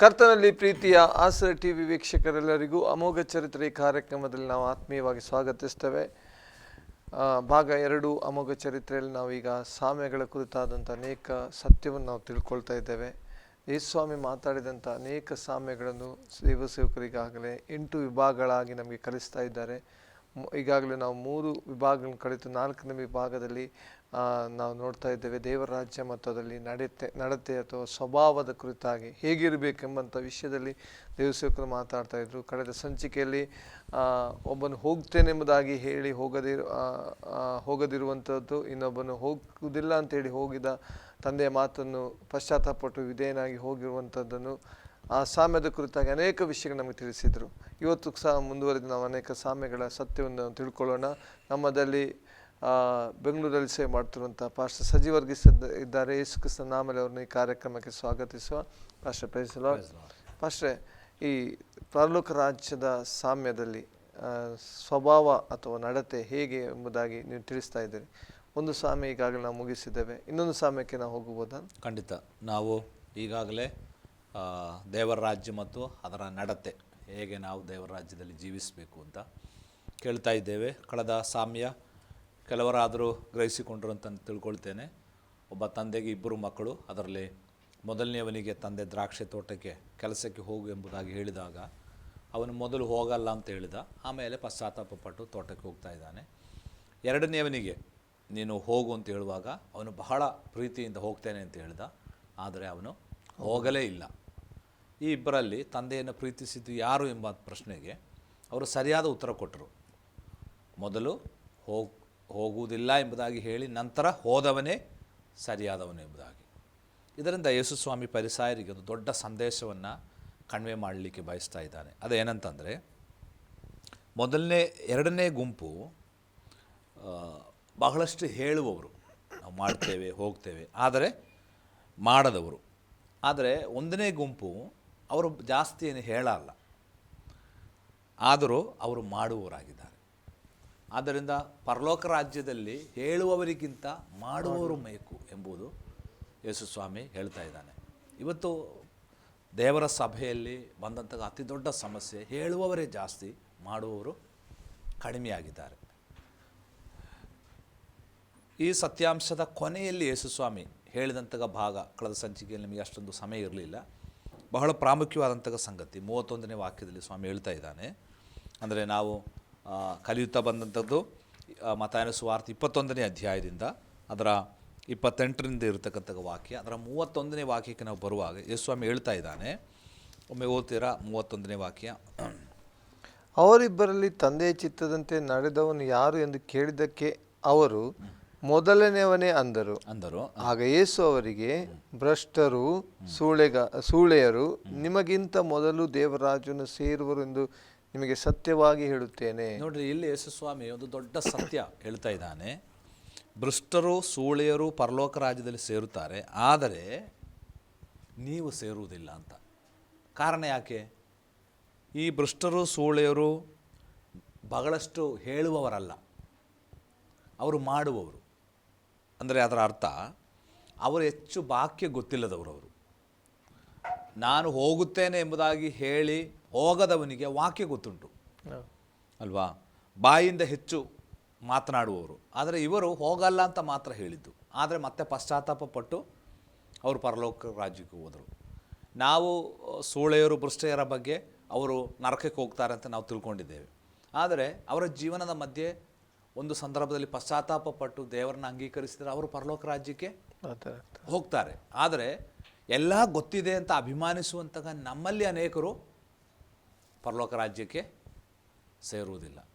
ಕರ್ತನಲ್ಲಿ ಪ್ರೀತಿಯ ಆಸರ ಟಿವಿ ವೀಕ್ಷಕರೆಲ್ಲರಿಗೂ ಅಮೋಘ ಚರಿತ್ರೆ ಕಾರ್ಯಕ್ರಮದಲ್ಲಿ ನಾವು ಆತ್ಮೀಯವಾಗಿ ಸ್ವಾಗತಿಸ್ತೇವೆ. ಭಾಗ ಎರಡು ಅಮೋಘ ಚರಿತ್ರೆಯಲ್ಲಿ ನಾವೀಗ ಸಾಮ್ಯಗಳ ಕುರಿತಾದಂಥ ಅನೇಕ ಸತ್ಯವನ್ನು ನಾವು ತಿಳ್ಕೊಳ್ತಾ ಇದ್ದೇವೆ. ಯೇಸ್ವಾಮಿ ಮಾತಾಡಿದಂಥ ಅನೇಕ ಸಾಮ್ಯಗಳನ್ನು ಸೇವ ಸೇವಕರಿಗಾಗಲೇ ಎಂಟು ವಿಭಾಗಗಳಾಗಿ ನಮಗೆ ಕಲಿಸ್ತಾ ಇದ್ದಾರೆ. ಈಗಾಗಲೇ ನಾವು ಮೂರು ವಿಭಾಗಗಳನ್ನು ಕಲಿತು ನಾಲ್ಕನೇ ವಿಭಾಗದಲ್ಲಿ ನಾವು ನೋಡ್ತಾ ಇದ್ದೇವೆ ದೇವರ ರಾಜ್ಯ ಮತ್ತು ಅದರಲ್ಲಿ ನಡತೆ ನಡತೆ ಅಥವಾ ಸ್ವಭಾವದ ಕುರಿತಾಗಿ ಹೇಗಿರಬೇಕೆಂಬಂಥ ವಿಷಯದಲ್ಲಿ ದೇವಸೇವಕರು ಮಾತಾಡ್ತಾ ಇದ್ರು. ಕಳೆದ ಸಂಚಿಕೆಯಲ್ಲಿ ಒಬ್ಬನು ಹೋಗ್ತೇನೆಂಬುದಾಗಿ ಹೇಳಿ ಆ, ಹೋಗದಿರುವಂಥದ್ದು ಇನ್ನೊಬ್ಬನು ಹೋಗುವುದಿಲ್ಲ ಅಂತೇಳಿ ಹೋಗಿದ ತಂದೆಯ ಮಾತನ್ನು ಪಶ್ಚಾತ್ತಾಪಟ್ಟು ವಿಧೇಯನಾಗಿ ಹೋಗಿರುವಂಥದ್ದನ್ನು ಆ ಸಾಮ್ಯದ ಕುರಿತಾಗಿ ಅನೇಕ ವಿಷಯಗಳು ನಮಗೆ ತಿಳಿಸಿದರು. ಇವತ್ತು ಸಹ ಮುಂದುವರೆದು ನಾವು ಅನೇಕ ಸಾಮ್ಯಗಳ ಸತ್ಯವನ್ನು ತಿಳ್ಕೊಳ್ಳೋಣ. ನಮ್ಮದಲ್ಲಿ ಬೆಂಗಳೂರಲ್ಲಿ ಸೇವೆ ಮಾಡ್ತಿರುವಂಥ ಪಾಸ್ಟರ್ ಸಜೀವರ್ಗಿಸ್ ಇದ್ದಾರೆ. ಯೇಸು ಕ್ರಿಸ್ತ ನಾಮಲೆ ಅವ್ರನ್ನ ಈ ಕಾರ್ಯಕ್ರಮಕ್ಕೆ ಸ್ವಾಗತಿಸುವ ಪಾಸ್ಟರ್ ಪ್ರೈಸಲ ಪಾಸ್ಟ್ರೆ ಈ ಪರಲೋಕ ರಾಜ್ಯದ ಸಾಮ್ಯದಲ್ಲಿ ಸ್ವಭಾವ ಅಥವಾ ನಡತೆ ಹೇಗೆ ಎಂಬುದಾಗಿ ನೀವು ತಿಳಿಸ್ತಾ ಇದ್ದೀರಿ. ಒಂದು ಸಾಮ್ಯ ಈಗಾಗಲೇ ನಾವು ಮುಗಿಸಿದ್ದೇವೆ. ಇನ್ನೊಂದು ಸಾಮ್ಯಕ್ಕೆ ನಾವು ಹೋಗಬಹುದಾ? ಖಂಡಿತ. ನಾವು ಈಗಾಗಲೇ ದೇವರ ರಾಜ್ಯ ಮತ್ತು ಅದರ ನಡತೆ ಹೇಗೆ ನಾವು ದೇವರ ರಾಜ್ಯದಲ್ಲಿ ಜೀವಿಸಬೇಕು ಅಂತ ಕೇಳ್ತಾ ಇದ್ದೇವೆ. ಕಳೆದ ಸಾಮ್ಯ ಕೆಲವರಾದರೂ ಗ್ರಹಿಸಿಕೊಂಡರು ಅಂತ ತಿಳ್ಕೊಳ್ತೇನೆ. ಒಬ್ಬ ತಂದೆಗೆ ಇಬ್ಬರು ಮಕ್ಕಳು, ಅದರಲ್ಲಿ ಮೊದಲನೆಯವನಿಗೆ ತಂದೆ ದ್ರಾಕ್ಷಿ ತೋಟಕ್ಕೆ, ಕೆಲಸಕ್ಕೆ ಹೋಗು ಎಂಬುದಾಗಿ ಹೇಳಿದಾಗ, ಅವನು ಮೊದಲು ಹೋಗಲ್ಲ ಅಂತ ಹೇಳಿದ, ಆಮೇಲೆ ಪಶ್ಚಾತ್ತಾಪ ಪಟ್ಟು ತೋಟಕ್ಕೆ ಹೋಗ್ತಾ ಇದ್ದಾನೆ. ಎರಡನೆಯವನಿಗೆ, ನೀನು ಹೋಗು ಅಂತ ಹೇಳುವಾಗ ಅವನು ಬಹಳ ಪ್ರೀತಿಯಿಂದ ಹೋಗ್ತೇನೆ ಅಂತ ಹೇಳಿದ, ಆದರೆ ಅವನು ಹೋಗಲೇ ಇಲ್ಲ. ಈ ಇಬ್ಬರಲ್ಲಿ ತಂದೆಯನ್ನು ಪ್ರೀತಿಸಿದ್ದು ಯಾರು ಎಂಬ ಪ್ರಶ್ನೆಗೆ ಅವರು ಸರಿಯಾದ ಉತ್ತರ ಕೊಟ್ಟರು. ಮೊದಲು ಹೋಗ್ ಹೋಗುವುದಿಲ್ಲ ಎಂಬುದಾಗಿ ಹೇಳಿ ನಂತರ ಹೋದವನೇ ಸರಿಯಾದವನು ಎಂಬುದಾಗಿ. ಇದರಿಂದ ಯೇಸುಸ್ವಾಮಿ ಪರಿಸಾಯರಿಗೆ ಒಂದು ದೊಡ್ಡ ಸಂದೇಶವನ್ನು ಕಣ್ವೆ ಮಾಡಲಿಕ್ಕೆ ಬಯಸ್ತಾ ಇದ್ದಾನೆ. ಅದೇನಂತಂದರೆ, ಮೊದಲನೇ, ಎರಡನೇ ಗುಂಪು ಬಹಳಷ್ಟು ಹೇಳುವವರು. ನಾವು ಮಾಡ್ತೇವೆ, ಹೋಗ್ತೇವೆ. ಆದರೆ ಮಾಡದವರು. ಆದರೆ ಒಂದನೇ ಗುಂಪು ಅವರು ಜಾಸ್ತಿ ಏನು ಹೇಳಲ್ಲ. ಆದರೂ ಅವರು ಮಾಡುವವರಾಗಿದ್ದಾರೆ. ಆದ್ದರಿಂದ ಪರಲೋಕ ರಾಜ್ಯದಲ್ಲಿ ಹೇಳುವವರಿಗಿಂತ ಮಾಡುವವರು ಮೇಕು ಎಂಬುದು ಯೇಸುಸ್ವಾಮಿ ಹೇಳ್ತಾ ಇದ್ದಾನೆ. ಇವತ್ತು ದೇವರ ಸಭೆಯಲ್ಲಿ ಬಂದಂಥ ಅತಿ ದೊಡ್ಡ ಸಮಸ್ಯೆ ಹೇಳುವವರೇ ಜಾಸ್ತಿ, ಮಾಡುವವರು ಕಡಿಮೆಯಾಗಿದ್ದಾರೆ. ಈ ಸತ್ಯಾಂಶದ ಕೊನೆಯಲ್ಲಿ ಯೇಸುಸ್ವಾಮಿ ಹೇಳಿದಂತಹ ಭಾಗ ಕಳೆದ ಸಂಚಿಕೆಯಲ್ಲಿ ನಿಮಗೆ ಅಷ್ಟೊಂದು ಸಮಯ ಇರಲಿಲ್ಲ. ಬಹಳ ಪ್ರಾಮುಖ್ಯವಾದಂತಹ ಸಂಗತಿ, ಮೂವತ್ತೊಂದನೇ ವಾಕ್ಯದಲ್ಲಿ ಸ್ವಾಮಿ ಹೇಳ್ತಾ ಇದ್ದಾನೆ. ಅಂದರೆ ನಾವು ಕಲಿಯುತ್ತಾ ಬಂದಂಥದ್ದು ಮತಾಯನ ಸುವಾರ್ತೆ ಇಪ್ಪತ್ತೊಂದನೇ ಅಧ್ಯಾಯದಿಂದ ಅದರ ಇಪ್ಪತ್ತೆಂಟರಿಂದ ಇರತಕ್ಕಂಥ ವಾಕ್ಯ ಅದರ ಮೂವತ್ತೊಂದನೇ ವಾಕ್ಯಕ್ಕೆ ನಾವು ಬರುವಾಗ ಯೇಸುಸ್ವಾಮಿ ಹೇಳ್ತಾ ಇದ್ದಾನೆ. ಒಮ್ಮೆ ಓದ್ತೀರಾ? ಮೂವತ್ತೊಂದನೇ ವಾಕ್ಯ. ಅವರಿಬ್ಬರಲ್ಲಿ ತಂದೆಯ ಚಿತ್ತದಂತೆ ನಡೆದವನು ಯಾರು ಎಂದು ಕೇಳಿದ್ದಕ್ಕೆ ಅವರು ಮೊದಲನೆಯವನೇ ಅಂದರು. ಅಂದರು. ಆಗ ಯೇಸು ಅವರಿಗೆ ಭ್ರಷ್ಟರು ಸೂಳೆಗ ಸೂಳೆಯರು ನಿಮಗಿಂತ ಮೊದಲು ದೇವರಾಜನು ಸೇರುವರು ಎಂದು ನಿಮಗೆ ಸತ್ಯವಾಗಿ ಹೇಳುತ್ತೇನೆ. ನೋಡ್ರಿ, ಇಲ್ಲಿ ಯೇಸುಸ್ವಾಮಿ ಒಂದು ದೊಡ್ಡ ಸತ್ಯ ಹೇಳ್ತಾ ಇದ್ದಾನೆ. ಭ್ರಷ್ಟರು, ಸೂಳೆಯರು, ಪರಲೋಕ ರಾಜ್ಯದಲ್ಲಿ ಸೇರುತ್ತಾರೆ. ಆದರೆ ನೀವು ಸೇರುವುದಿಲ್ಲ ಅಂತ. ಕಾರಣ ಯಾಕೆ? ಈ ಭ್ರಷ್ಟರು, ಸೂಳೆಯರು ಬಹಳಷ್ಟು ಹೇಳುವವರಲ್ಲ. ಅವರು ಮಾಡುವವರು. ಅಂದರೆ ಅದರ ಅರ್ಥ, ಅವರು ಹೆಚ್ಚು ಬಾಕ್ಯ ಗೊತ್ತಿಲ್ಲದವರು ಅವರು. ನಾನು ಹೋಗುತ್ತೇನೆ ಎಂಬುದಾಗಿ ಹೇಳಿ ಹೋಗದವನಿಗೆ ವಾಕ್ಯ ಗೊತ್ತುಂಟು. ಅಲ್ವಾ? ಬಾಯಿಂದ ಹೆಚ್ಚು ಮಾತನಾಡುವವರು. ಆದರೆ ಇವರು ಹೋಗಲ್ಲ ಅಂತ ಮಾತ್ರ ಹೇಳಿದ್ದು. ಆದರೆ ಮತ್ತೆ ಪಶ್ಚಾತ್ತಾಪ ಪಟ್ಟು ಅವರು ಪರಲೋಕ ರಾಜ್ಯಕ್ಕೆ ಹೋದರು. ನಾವು ಸೂಳೆಯರು ಭ್ರಷ್ಟೆಯರ ಬಗ್ಗೆ ಅವರು ನರಕಕ್ಕೆ ಹೋಗ್ತಾರೆ ಅಂತ ನಾವು ತಿಳ್ಕೊಂಡಿದ್ದೇವೆ. ಆದರೆ ಅವರ ಜೀವನದ ಮಧ್ಯೆ ಒಂದು ಸಂದರ್ಭದಲ್ಲಿ ಪಶ್ಚಾತ್ತಾಪ ಪಟ್ಟು ದೇವರನ್ನ ಅಂಗೀಕರಿಸಿದರೆ ಅವರು ಪರಲೋಕ ರಾಜ್ಯಕ್ಕೆ ಹೋಗ್ತಾರೆ. ಆದರೆ ಎಲ್ಲ ಗೊತ್ತಿದೆ ಅಂತ ಅಭಿಮಾನಿಸುವಂತಹ ನಮ್ಮಲ್ಲಿ ಅನೇಕರು ಪರಲೋಕ ರಾಜ್ಯಕ್ಕೆ ಸೇರುವುದಿಲ್ಲ.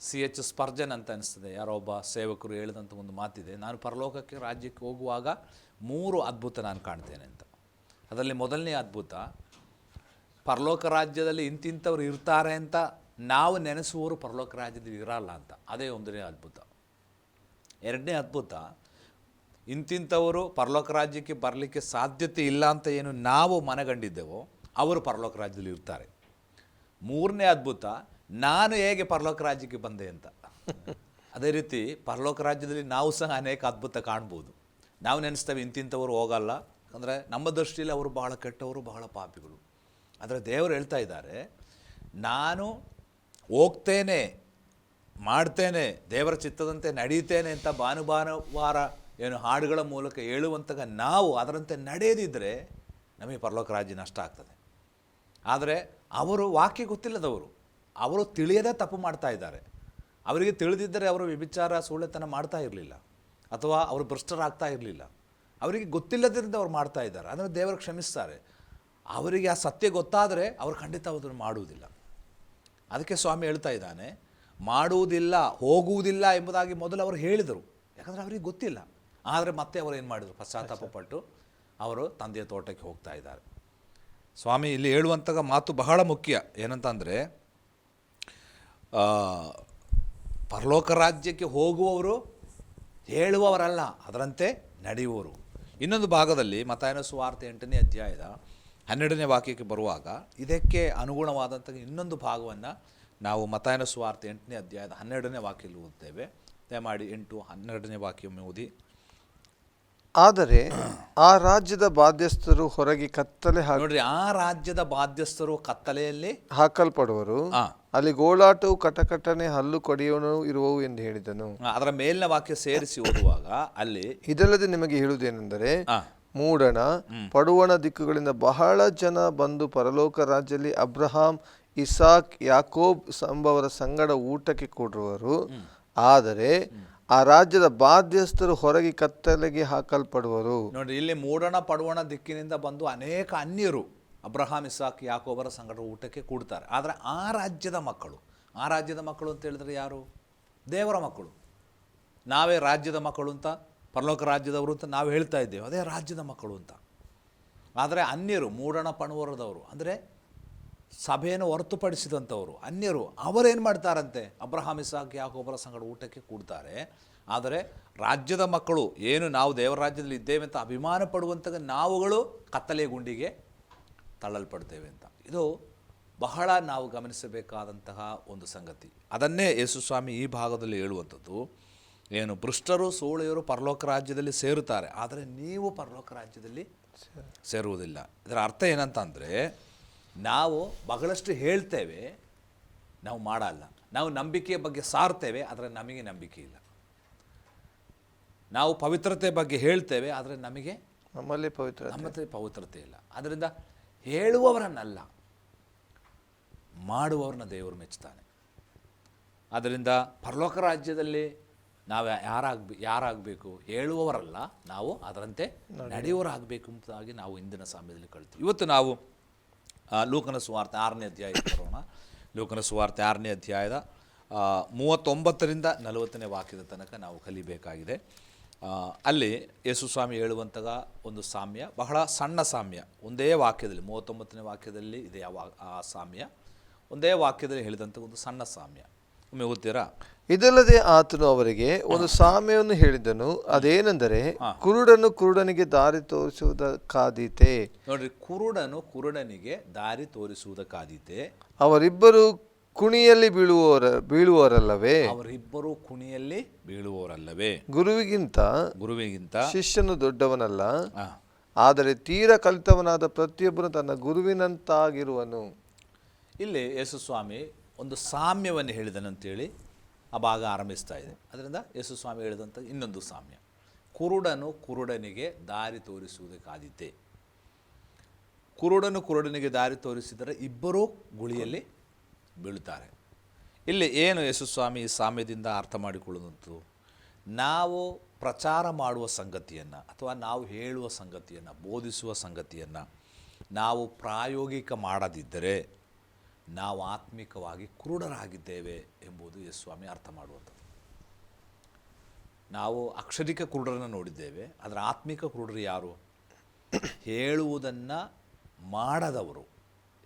ಸಿ ಎಚ್ ಸ್ಪರ್ಜನ್ ಅಂತ ಅನಿಸ್ತದೆ. ಯಾರೋ ಒಬ್ಬ ಸೇವಕರು ಹೇಳಿದಂಥ ಒಂದು ಮಾತಿದೆ. ನಾನು ಪರಲೋಕಕ್ಕೆ ರಾಜ್ಯಕ್ಕೆ ಹೋಗುವಾಗ ಮೂರು ಅದ್ಭುತ ನಾನು ಕಾಣ್ತೇನೆ ಅಂತ. ಅದರಲ್ಲಿ ಮೊದಲನೇ ಅದ್ಭುತ, ಪರಲೋಕ ರಾಜ್ಯದಲ್ಲಿ ಇಂತಿಂಥವ್ರು ಇರ್ತಾರೆ ಅಂತ ನಾವು ನೆನೆಸುವವರು ಪರಲೋಕ ರಾಜ್ಯದಲ್ಲಿ ಇರಲ್ಲ ಅಂತ. ಅದೇ ಒಂದನೇ ಅದ್ಭುತ. ಎರಡನೇ ಅದ್ಭುತ, ಇಂತಿಂಥವರು ಪರಲೋಕ ರಾಜ್ಯಕ್ಕೆ ಬರಲಿಕ್ಕೆ ಸಾಧ್ಯತೆ ಇಲ್ಲ ಅಂತ ಏನು ನಾವು ಮನಗಂಡಿದ್ದೆವೋ, ಅವರು ಪರಲೋಕ ರಾಜ್ಯದಲ್ಲಿ ಇರ್ತಾರೆ. ಮೂರನೇ ಅದ್ಭುತ, ನಾನು ಹೇಗೆ ಪರಲೋಕ ರಾಜ್ಯಕ್ಕೆ ಬಂದೆ ಅಂತ. ಅದೇ ರೀತಿ ಪರಲೋಕ ರಾಜ್ಯದಲ್ಲಿ ನಾವು ಸಹ ಅನೇಕ ಅದ್ಭುತ ಕಾಣ್ಬೋದು. ನಾವು ನೆನೆಸ್ತೇವೆ, ಇಂತಿಂಥವ್ರು ಹೋಗಲ್ಲ. ಅಂದರೆ ನಮ್ಮ ದೃಷ್ಟಿಯಲ್ಲಿ ಅವರು ಬಹಳ ಕೆಟ್ಟವರು, ಬಹಳ ಪಾಪಿಗಳು. ಆದರೆ ದೇವರು ಹೇಳ್ತಾ ಇದ್ದಾರೆ, ನಾನು ಹೋಗ್ತೇನೆ, ಮಾಡ್ತೇನೆ, ದೇವರ ಚಿತ್ತದಂತೆ ನಡೀತೇನೆ ಅಂತ ಭಾನುಭಾನುವಾರ ಏನು ಹಾಡುಗಳ ಮೂಲಕ ಹೇಳುವಂತಹ ನಾವು ಅದರಂತೆ ನಡೆಯದಿದ್ದರೆ ನಮಗೆ ಪರಲೋಕ ರಾಜ್ಯ ನಷ್ಟ ಆಗ್ತದೆ. ಆದರೆ ಅವರು ವಾಕ್ಯ ಗೊತ್ತಿಲ್ಲದವರು. ಅವರು ತಿಳಿಯದೇ ತಪ್ಪು ಮಾಡ್ತಾ ಇದ್ದಾರೆ. ಅವರಿಗೆ ತಿಳಿದಿದ್ದರೆ ಅವರು ವ್ಯಭಿಚಾರ, ಸುಳ್ಳೆತನ ಮಾಡ್ತಾ ಇರಲಿಲ್ಲ. ಅಥವಾ ಅವರು ಭ್ರಷ್ಟರಾಗ್ತಾ ಇರಲಿಲ್ಲ. ಅವರಿಗೆ ಗೊತ್ತಿಲ್ಲದರಿಂದ ಅವ್ರು ಮಾಡ್ತಾ ಇದ್ದಾರೆ. ಅದನ್ನು ದೇವರು ಕ್ಷಮಿಸ್ತಾರೆ. ಅವರಿಗೆ ಆ ಸತ್ಯ ಗೊತ್ತಾದರೆ ಅವರು ಖಂಡಿತ ಅದನ್ನು ಮಾಡುವುದಿಲ್ಲ. ಅದಕ್ಕೆ ಸ್ವಾಮಿ ಹೇಳ್ತಾ ಇದ್ದಾನೆ, ಮಾಡುವುದಿಲ್ಲ, ಹೋಗುವುದಿಲ್ಲ ಎಂಬುದಾಗಿ ಮೊದಲು ಅವರು ಹೇಳಿದರು. ಯಾಕಂದರೆ ಅವರಿಗೆ ಗೊತ್ತಿಲ್ಲ. ಆದರೆ ಮತ್ತೆ ಅವರು ಏನು ಮಾಡಿದರು? ಪಶ್ಚಾತ್ತಾಪ ಪಟ್ಟು ಅವರು ತಂದೆಯ ತೋಟಕ್ಕೆ ಹೋಗ್ತಾ ಇದ್ದಾರೆ. ಸ್ವಾಮಿ ಇಲ್ಲಿ ಹೇಳುವಂತಹ ಮಾತು ಬಹಳ ಮುಖ್ಯ. ಏನಂತಂದರೆ ಪರಲೋಕ ರಾಜ್ಯಕ್ಕೆ ಹೋಗುವವರು ಹೇಳುವವರಲ್ಲ, ಅದರಂತೆ ನಡೆಯುವವರು ಇನ್ನೊಂದು ಭಾಗದಲ್ಲಿ ಮತಾಯನ ಸುವಾರ್ತೆ ಎಂಟನೇ ಅಧ್ಯಾಯದ ಹನ್ನೆರಡನೇ ವಾಕ್ಯಕ್ಕೆ ಬರುವಾಗ, ಇದಕ್ಕೆ ಅನುಗುಣವಾದಂಥ ಇನ್ನೊಂದು ಭಾಗವನ್ನು ನಾವು ಮತಾಯನ ಸುವಾರ್ತೆ ಎಂಟನೇ ಅಧ್ಯಾಯದ ಹನ್ನೆರಡನೇ ವಾಕ್ಯಲ್ಲಿ ಓದ್ತೇವೆ ದಯಮಾಡಿ ಎಂಟು ಹನ್ನೆರಡನೇ ವಾಕ್ಯವನ್ನು ಓದಿ. ಆದರೆ ಆ ರಾಜ್ಯದ ಬಾಧ್ಯಸ್ಥರು ಹೊರಗೆ ಕತ್ತಲೆ ಹಾಕಿ ನೋಡ್ರಿ ಆ ರಾಜ್ಯದ ಬಾಧ್ಯಸ್ಥರು ಕತ್ತಲೆಯಲ್ಲಿ ಹಾಕಲ್ಪಡುವರು. ಆ, ಅಲ್ಲಿ ಗೋಳಾಟವು ಕಟಕಟನೆ ಹಲ್ಲು ಕೊಡಿಯೋನು ಇರುವವು ಎಂದು ಹೇಳಿದನು. ಅದರ ಮೇಲಿನ ವಾಕ್ಯ ಸೇರಿಸಿ ಓದುವಾಗ ಅಲ್ಲಿ ಇದಲ್ಲದೆ ನಿಮಗೆ ಹೇಳುವುದೇನೆಂದರೆ ಆ, ಮೂಡಣ ಪಡುವಣ ದಿಕ್ಕುಗಳಿಂದ ಬಹಳ ಜನ ಬಂದು ಪರಲೋಕ ರಾಜ್ಯದಲ್ಲಿ ಅಬ್ರಹಾಂ ಇಸಾಕ್ ಯಾಕೋಬ್ ಎಂಬವರ ಸಂಗಡ ಊಟಕ್ಕೆ ಕೂಡುವರು. ಆದರೆ ಆ ರಾಜ್ಯದ ಬಾಧ್ಯಸ್ಥರು ಹೊರಗೆ ಕತ್ತಲೆಗೆ ಹಾಕಲ್ಪಡುವರು. ನೋಡಿ ಇಲ್ಲಿ ಮೂಡಣ ಪಡುವಣ ದಿಕ್ಕಿನಿಂದ ಬಂದು ಅನೇಕ ಅನ್ಯರು, ಅಬ್ರಹಾಂ, ಇಸಾಕ್, ಯಾಕೋಬರ ಸಂಗಡ ಊಟಕ್ಕೆ ಕೂಡ್ತಾರೆ. ಆದರೆ ಆ ರಾಜ್ಯದ ಮಕ್ಕಳು, ಆ ರಾಜ್ಯದ ಮಕ್ಕಳು ಅಂತ ಹೇಳಿದ್ರೆ ಯಾರು? ದೇವರ ಮಕ್ಕಳು. ನಾವೇ ರಾಜ್ಯದ ಮಕ್ಕಳು ಅಂತ, ಪರಲೋಕ ರಾಜ್ಯದವರು ಅಂತ ನಾವು ಹೇಳ್ತಾ ಇದ್ದೇವೆ. ಅದೇ ರಾಜ್ಯದ ಮಕ್ಕಳು ಅಂತ. ಆದರೆ ಅನ್ಯರು, ಮೂಡಣ ಪಣವರದವರು ಅಂದರೆ ಸಭೆಯನ್ನು ಹೊರತುಪಡಿಸಿದಂಥವರು ಅನ್ಯರು ಅವರೇನು ಮಾಡ್ತಾರಂತೆ? ಅಬ್ರಹಾಮ್ ಇಸಾಕ್ ಯಾಕೊಬ್ಬರ ಸಂಗಡ ಊಟಕ್ಕೆ ಕೂಡ್ತಾರೆ. ಆದರೆ ರಾಜ್ಯದ ಮಕ್ಕಳು ಏನು ನಾವು ದೇವರ ರಾಜ್ಯದಲ್ಲಿ ಇದ್ದೇವೆ ಅಂತ ಅಭಿಮಾನ ಪಡುವಂಥ ನಾವುಗಳು ಕತ್ತಲೆ ಗುಂಡಿಗೆ ತಳ್ಳಲ್ಪಡ್ತೇವೆ ಅಂತ. ಇದು ಬಹಳ ನಾವು ಗಮನಿಸಬೇಕಾದಂತಹ ಒಂದು ಸಂಗತಿ. ಅದನ್ನೇ ಯೇಸುಸ್ವಾಮಿ ಈ ಭಾಗದಲ್ಲಿ ಹೇಳುವಂಥದ್ದು. ಏನು ಭೃಷ್ಟರು ಸೋಳೆಯರು ಪರಲೋಕ ರಾಜ್ಯದಲ್ಲಿ ಸೇರುತ್ತಾರೆ. ಆದರೆ ನೀವು ಪರಲೋಕ ರಾಜ್ಯದಲ್ಲಿ ಸೇರುವುದಿಲ್ಲ. ಇದರ ಅರ್ಥ ಏನಂತ ಅಂದರೆ ನಾವು ಬಹಳಷ್ಟು ಹೇಳ್ತೇವೆ ನಾವು ಮಾಡಲ್ಲ. ನಾವು ನಂಬಿಕೆಯ ಬಗ್ಗೆ ಸಾರ್ತೇವೆ ಆದರೆ ನಮಗೆ ನಂಬಿಕೆ ಇಲ್ಲ. ನಾವು ಪವಿತ್ರತೆ ಬಗ್ಗೆ ಹೇಳ್ತೇವೆ ಆದರೆ ನಮಗೆ ನಮ್ಮಲ್ಲಿ ಪವಿತ್ರ ನಮ್ಮಲ್ಲಿ ಪವಿತ್ರತೆ ಇಲ್ಲ. ಅದರಿಂದ ಹೇಳುವವರನ್ನಲ್ಲ ಮಾಡುವವ್ರನ್ನ ದೇವರು ಮೆಚ್ಚುತ್ತಾನೆ ಆದ್ದರಿಂದ ಪರಲೋಕ ರಾಜ್ಯದಲ್ಲಿ ನಾವು ಯಾರಾಗಬೇಕು ಯಾರಾಗಬೇಕು ಹೇಳುವವರಲ್ಲ ನಾವು ಅದರಂತೆ ನಡೆಯುವರಾಗಬೇಕು ಅಂತಾಗಿ ನಾವು ಇಂದಿನ ಸಮಯದಲ್ಲಿ ಕಳ್ತೀವಿ. ಇವತ್ತು ನಾವು ಲೂಕನ ಸುವಾರ್ತೆ ಆರನೇ ಅಧ್ಯಾಯ ಬರೋಣ. ಲೂಕನ ಸುವಾರ್ತೆ ಆರನೇ ಅಧ್ಯಾಯದ ಮೂವತ್ತೊಂಬತ್ತರಿಂದ ನಲವತ್ತನೇ ವಾಕ್ಯದ ತನಕ ನಾವು ಕಲಿಬೇಕಾಗಿದೆ. ಅಲ್ಲಿ ಯೇಸು ಸ್ವಾಮಿ ಹೇಳುವಂತಹ ಒಂದು ಸಾಮ್ಯ, ಬಹಳ ಸಣ್ಣ ಸಾಮ್ಯ, ಒಂದೇ ವಾಕ್ಯದಲ್ಲಿ, ಮೂವತ್ತೊಂಬತ್ತನೇ ವಾಕ್ಯದಲ್ಲಿ ಇದೆ ಆ ಸಾಮ್ಯ. ಒಂದೇ ವಾಕ್ಯದಲ್ಲಿ ಹೇಳಿದಂಥ ಒಂದು ಸಣ್ಣ ಸಾಮ್ಯ. ಒಮ್ಮೆ ಓದ್ತೀರಾ? ಇದಲ್ಲದೆ ಆತನು ಅವರಿಗೆ ಒಂದು ಸಾಮ್ಯವನ್ನು ಹೇಳಿದನು. ಅದೇನೆಂದರೆ ಕುರುಡನು ಕುರುಡನಿಗೆ ದಾರಿ ತೋರಿಸುವುದಕ್ಕಾದೀತೆ. ನೋಡ್ರಿ ಕುರುಡನು ಕುರುಡನಿಗೆ ದಾರಿ ತೋರಿಸುವುದಕ್ಕಾದೀತೆ. ಅವರಿಬ್ಬರು ಕುಣಿಯಲ್ಲಿ ಬೀಳುವವರ ಬೀಳುವವರಲ್ಲವೇ? ಅವರಿಬ್ಬರು ಕುಣಿಯಲ್ಲಿ ಬೀಳುವವರಲ್ಲವೇ? ಗುರುವಿಗಿಂತ ಗುರುವಿಗಿಂತ ಶಿಷ್ಯನು ದೊಡ್ಡವನಲ್ಲ. ಆದರೆ ತೀರ ಕಲಿತವನಾದ ಪ್ರತಿಯೊಬ್ಬನು ತನ್ನ ಗುರುವಿನಂತಾಗಿರುವನು. ಇಲ್ಲಿ ಯೇಸುಸ್ವಾಮಿ ಒಂದು ಸಾಮ್ಯವನ್ನು ಹೇಳಿದನಂತೇಳಿ ಆ ಭಾಗ ಆರಂಭಿಸ್ತಾ ಇದೆ. ಅದರಿಂದ ಯೇಸುಸ್ವಾಮಿ ಹೇಳಿದಂಥ ಇನ್ನೊಂದು ಸಾಮ್ಯ. ಕುರುಡನು ಕುರುಡನಿಗೆ ದಾರಿ ತೋರಿಸುವುದಕ್ಕಾದೀತೆ ಕುರುಡನು ಕುರುಡನಿಗೆ ದಾರಿ ತೋರಿಸಿದರೆ ಇಬ್ಬರೂ ಗುಳಿಯಲ್ಲಿ ಬೀಳುತ್ತಾರೆ. ಇಲ್ಲಿ ಏನು ಯೇಸುಸ್ವಾಮಿ ಈ ಸಾಮ್ಯದಿಂದ ಅರ್ಥ ಮಾಡಿಕೊಳ್ಳುವಂಥದ್ದು? ನಾವು ಪ್ರಚಾರ ಮಾಡುವ ಸಂಗತಿಯನ್ನು ಅಥವಾ ನಾವು ಹೇಳುವ ಸಂಗತಿಯನ್ನು, ಬೋಧಿಸುವ ಸಂಗತಿಯನ್ನು ನಾವು ಪ್ರಾಯೋಗಿಕ ಮಾಡದಿದ್ದರೆ ನಾವು ಆತ್ಮಿಕವಾಗಿ ಕುರುಡರಾಗಿದ್ದೇವೆ ಎಂಬುದು ಯೇಸುಸ್ವಾಮಿ ಅರ್ಥ ಮಾಡುವಂಥದ್ದು. ನಾವು ಅಕ್ಷರಿಕ ಕುರುಡರನ್ನು ನೋಡಿದ್ದೇವೆ ಅದರ ಆತ್ಮಿಕ ಕುರುಡರು ಯಾರು? ಹೇಳುವುದನ್ನು ಮಾಡದವರು,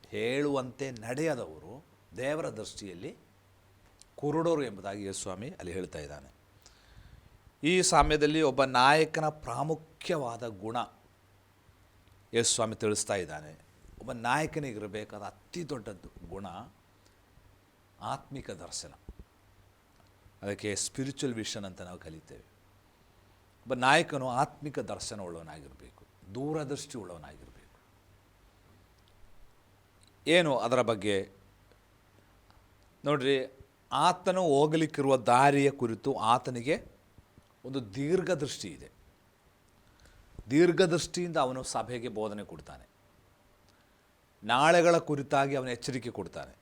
ಹೇಳುವಂತೆ ನಡೆಯದವರು ದೇವರ ದೃಷ್ಟಿಯಲ್ಲಿ ಕುರುಡರು ಎಂಬುದಾಗಿ ಯೇಸುಸ್ವಾಮಿ ಅಲ್ಲಿ ಹೇಳ್ತಾ ಇದ್ದಾನೆ. ಈ ಸಾಮ್ಯದಲ್ಲಿ ಒಬ್ಬ ನಾಯಕನ ಪ್ರಾಮುಖ್ಯವಾದ ಗುಣ ಯೇಸುಸ್ವಾಮಿ ತಿಳಿಸ್ತಾ ಇದ್ದಾನೆ. ಒಬ್ಬ ನಾಯಕನಿಗಿರಬೇಕಾದ ಅತಿ ದೊಡ್ಡದ್ದು ಗುಣ ಆತ್ಮಿಕ ದರ್ಶನ. ಅದಕ್ಕೆ ಸ್ಪಿರಿಚುವಲ್ ವಿಷನ್ ಅಂತ ನಾವು ಕಲಿತೇವೆ. ಒಬ್ಬ ನಾಯಕನು ಆತ್ಮಿಕ ದರ್ಶನ ಉಳ್ಳವನಾಗಿರಬೇಕು ದೂರದೃಷ್ಟಿ ಉಳ್ಳವನಾಗಿರಬೇಕು ಏನು ಅದರ ಬಗ್ಗೆ? ನೋಡ್ರಿ, ಆತನು ಹೋಗಲಿಕ್ಕಿರುವ ದಾರಿಯ ಕುರಿತು ಆತನಿಗೆ ಒಂದು ದೀರ್ಘದೃಷ್ಟಿ ಇದೆ ದೀರ್ಘದೃಷ್ಟಿಯಿಂದ ಅವನು ಸಭೆಗೆ ಬೋಧನೆ ಕೊಡ್ತಾನೆ. ನಾಳೆಗಳ ಕುರಿತಾಗಿ ಅವನು ಎಚ್ಚರಿಕೆ ಕೊಡ್ತಾನೆ.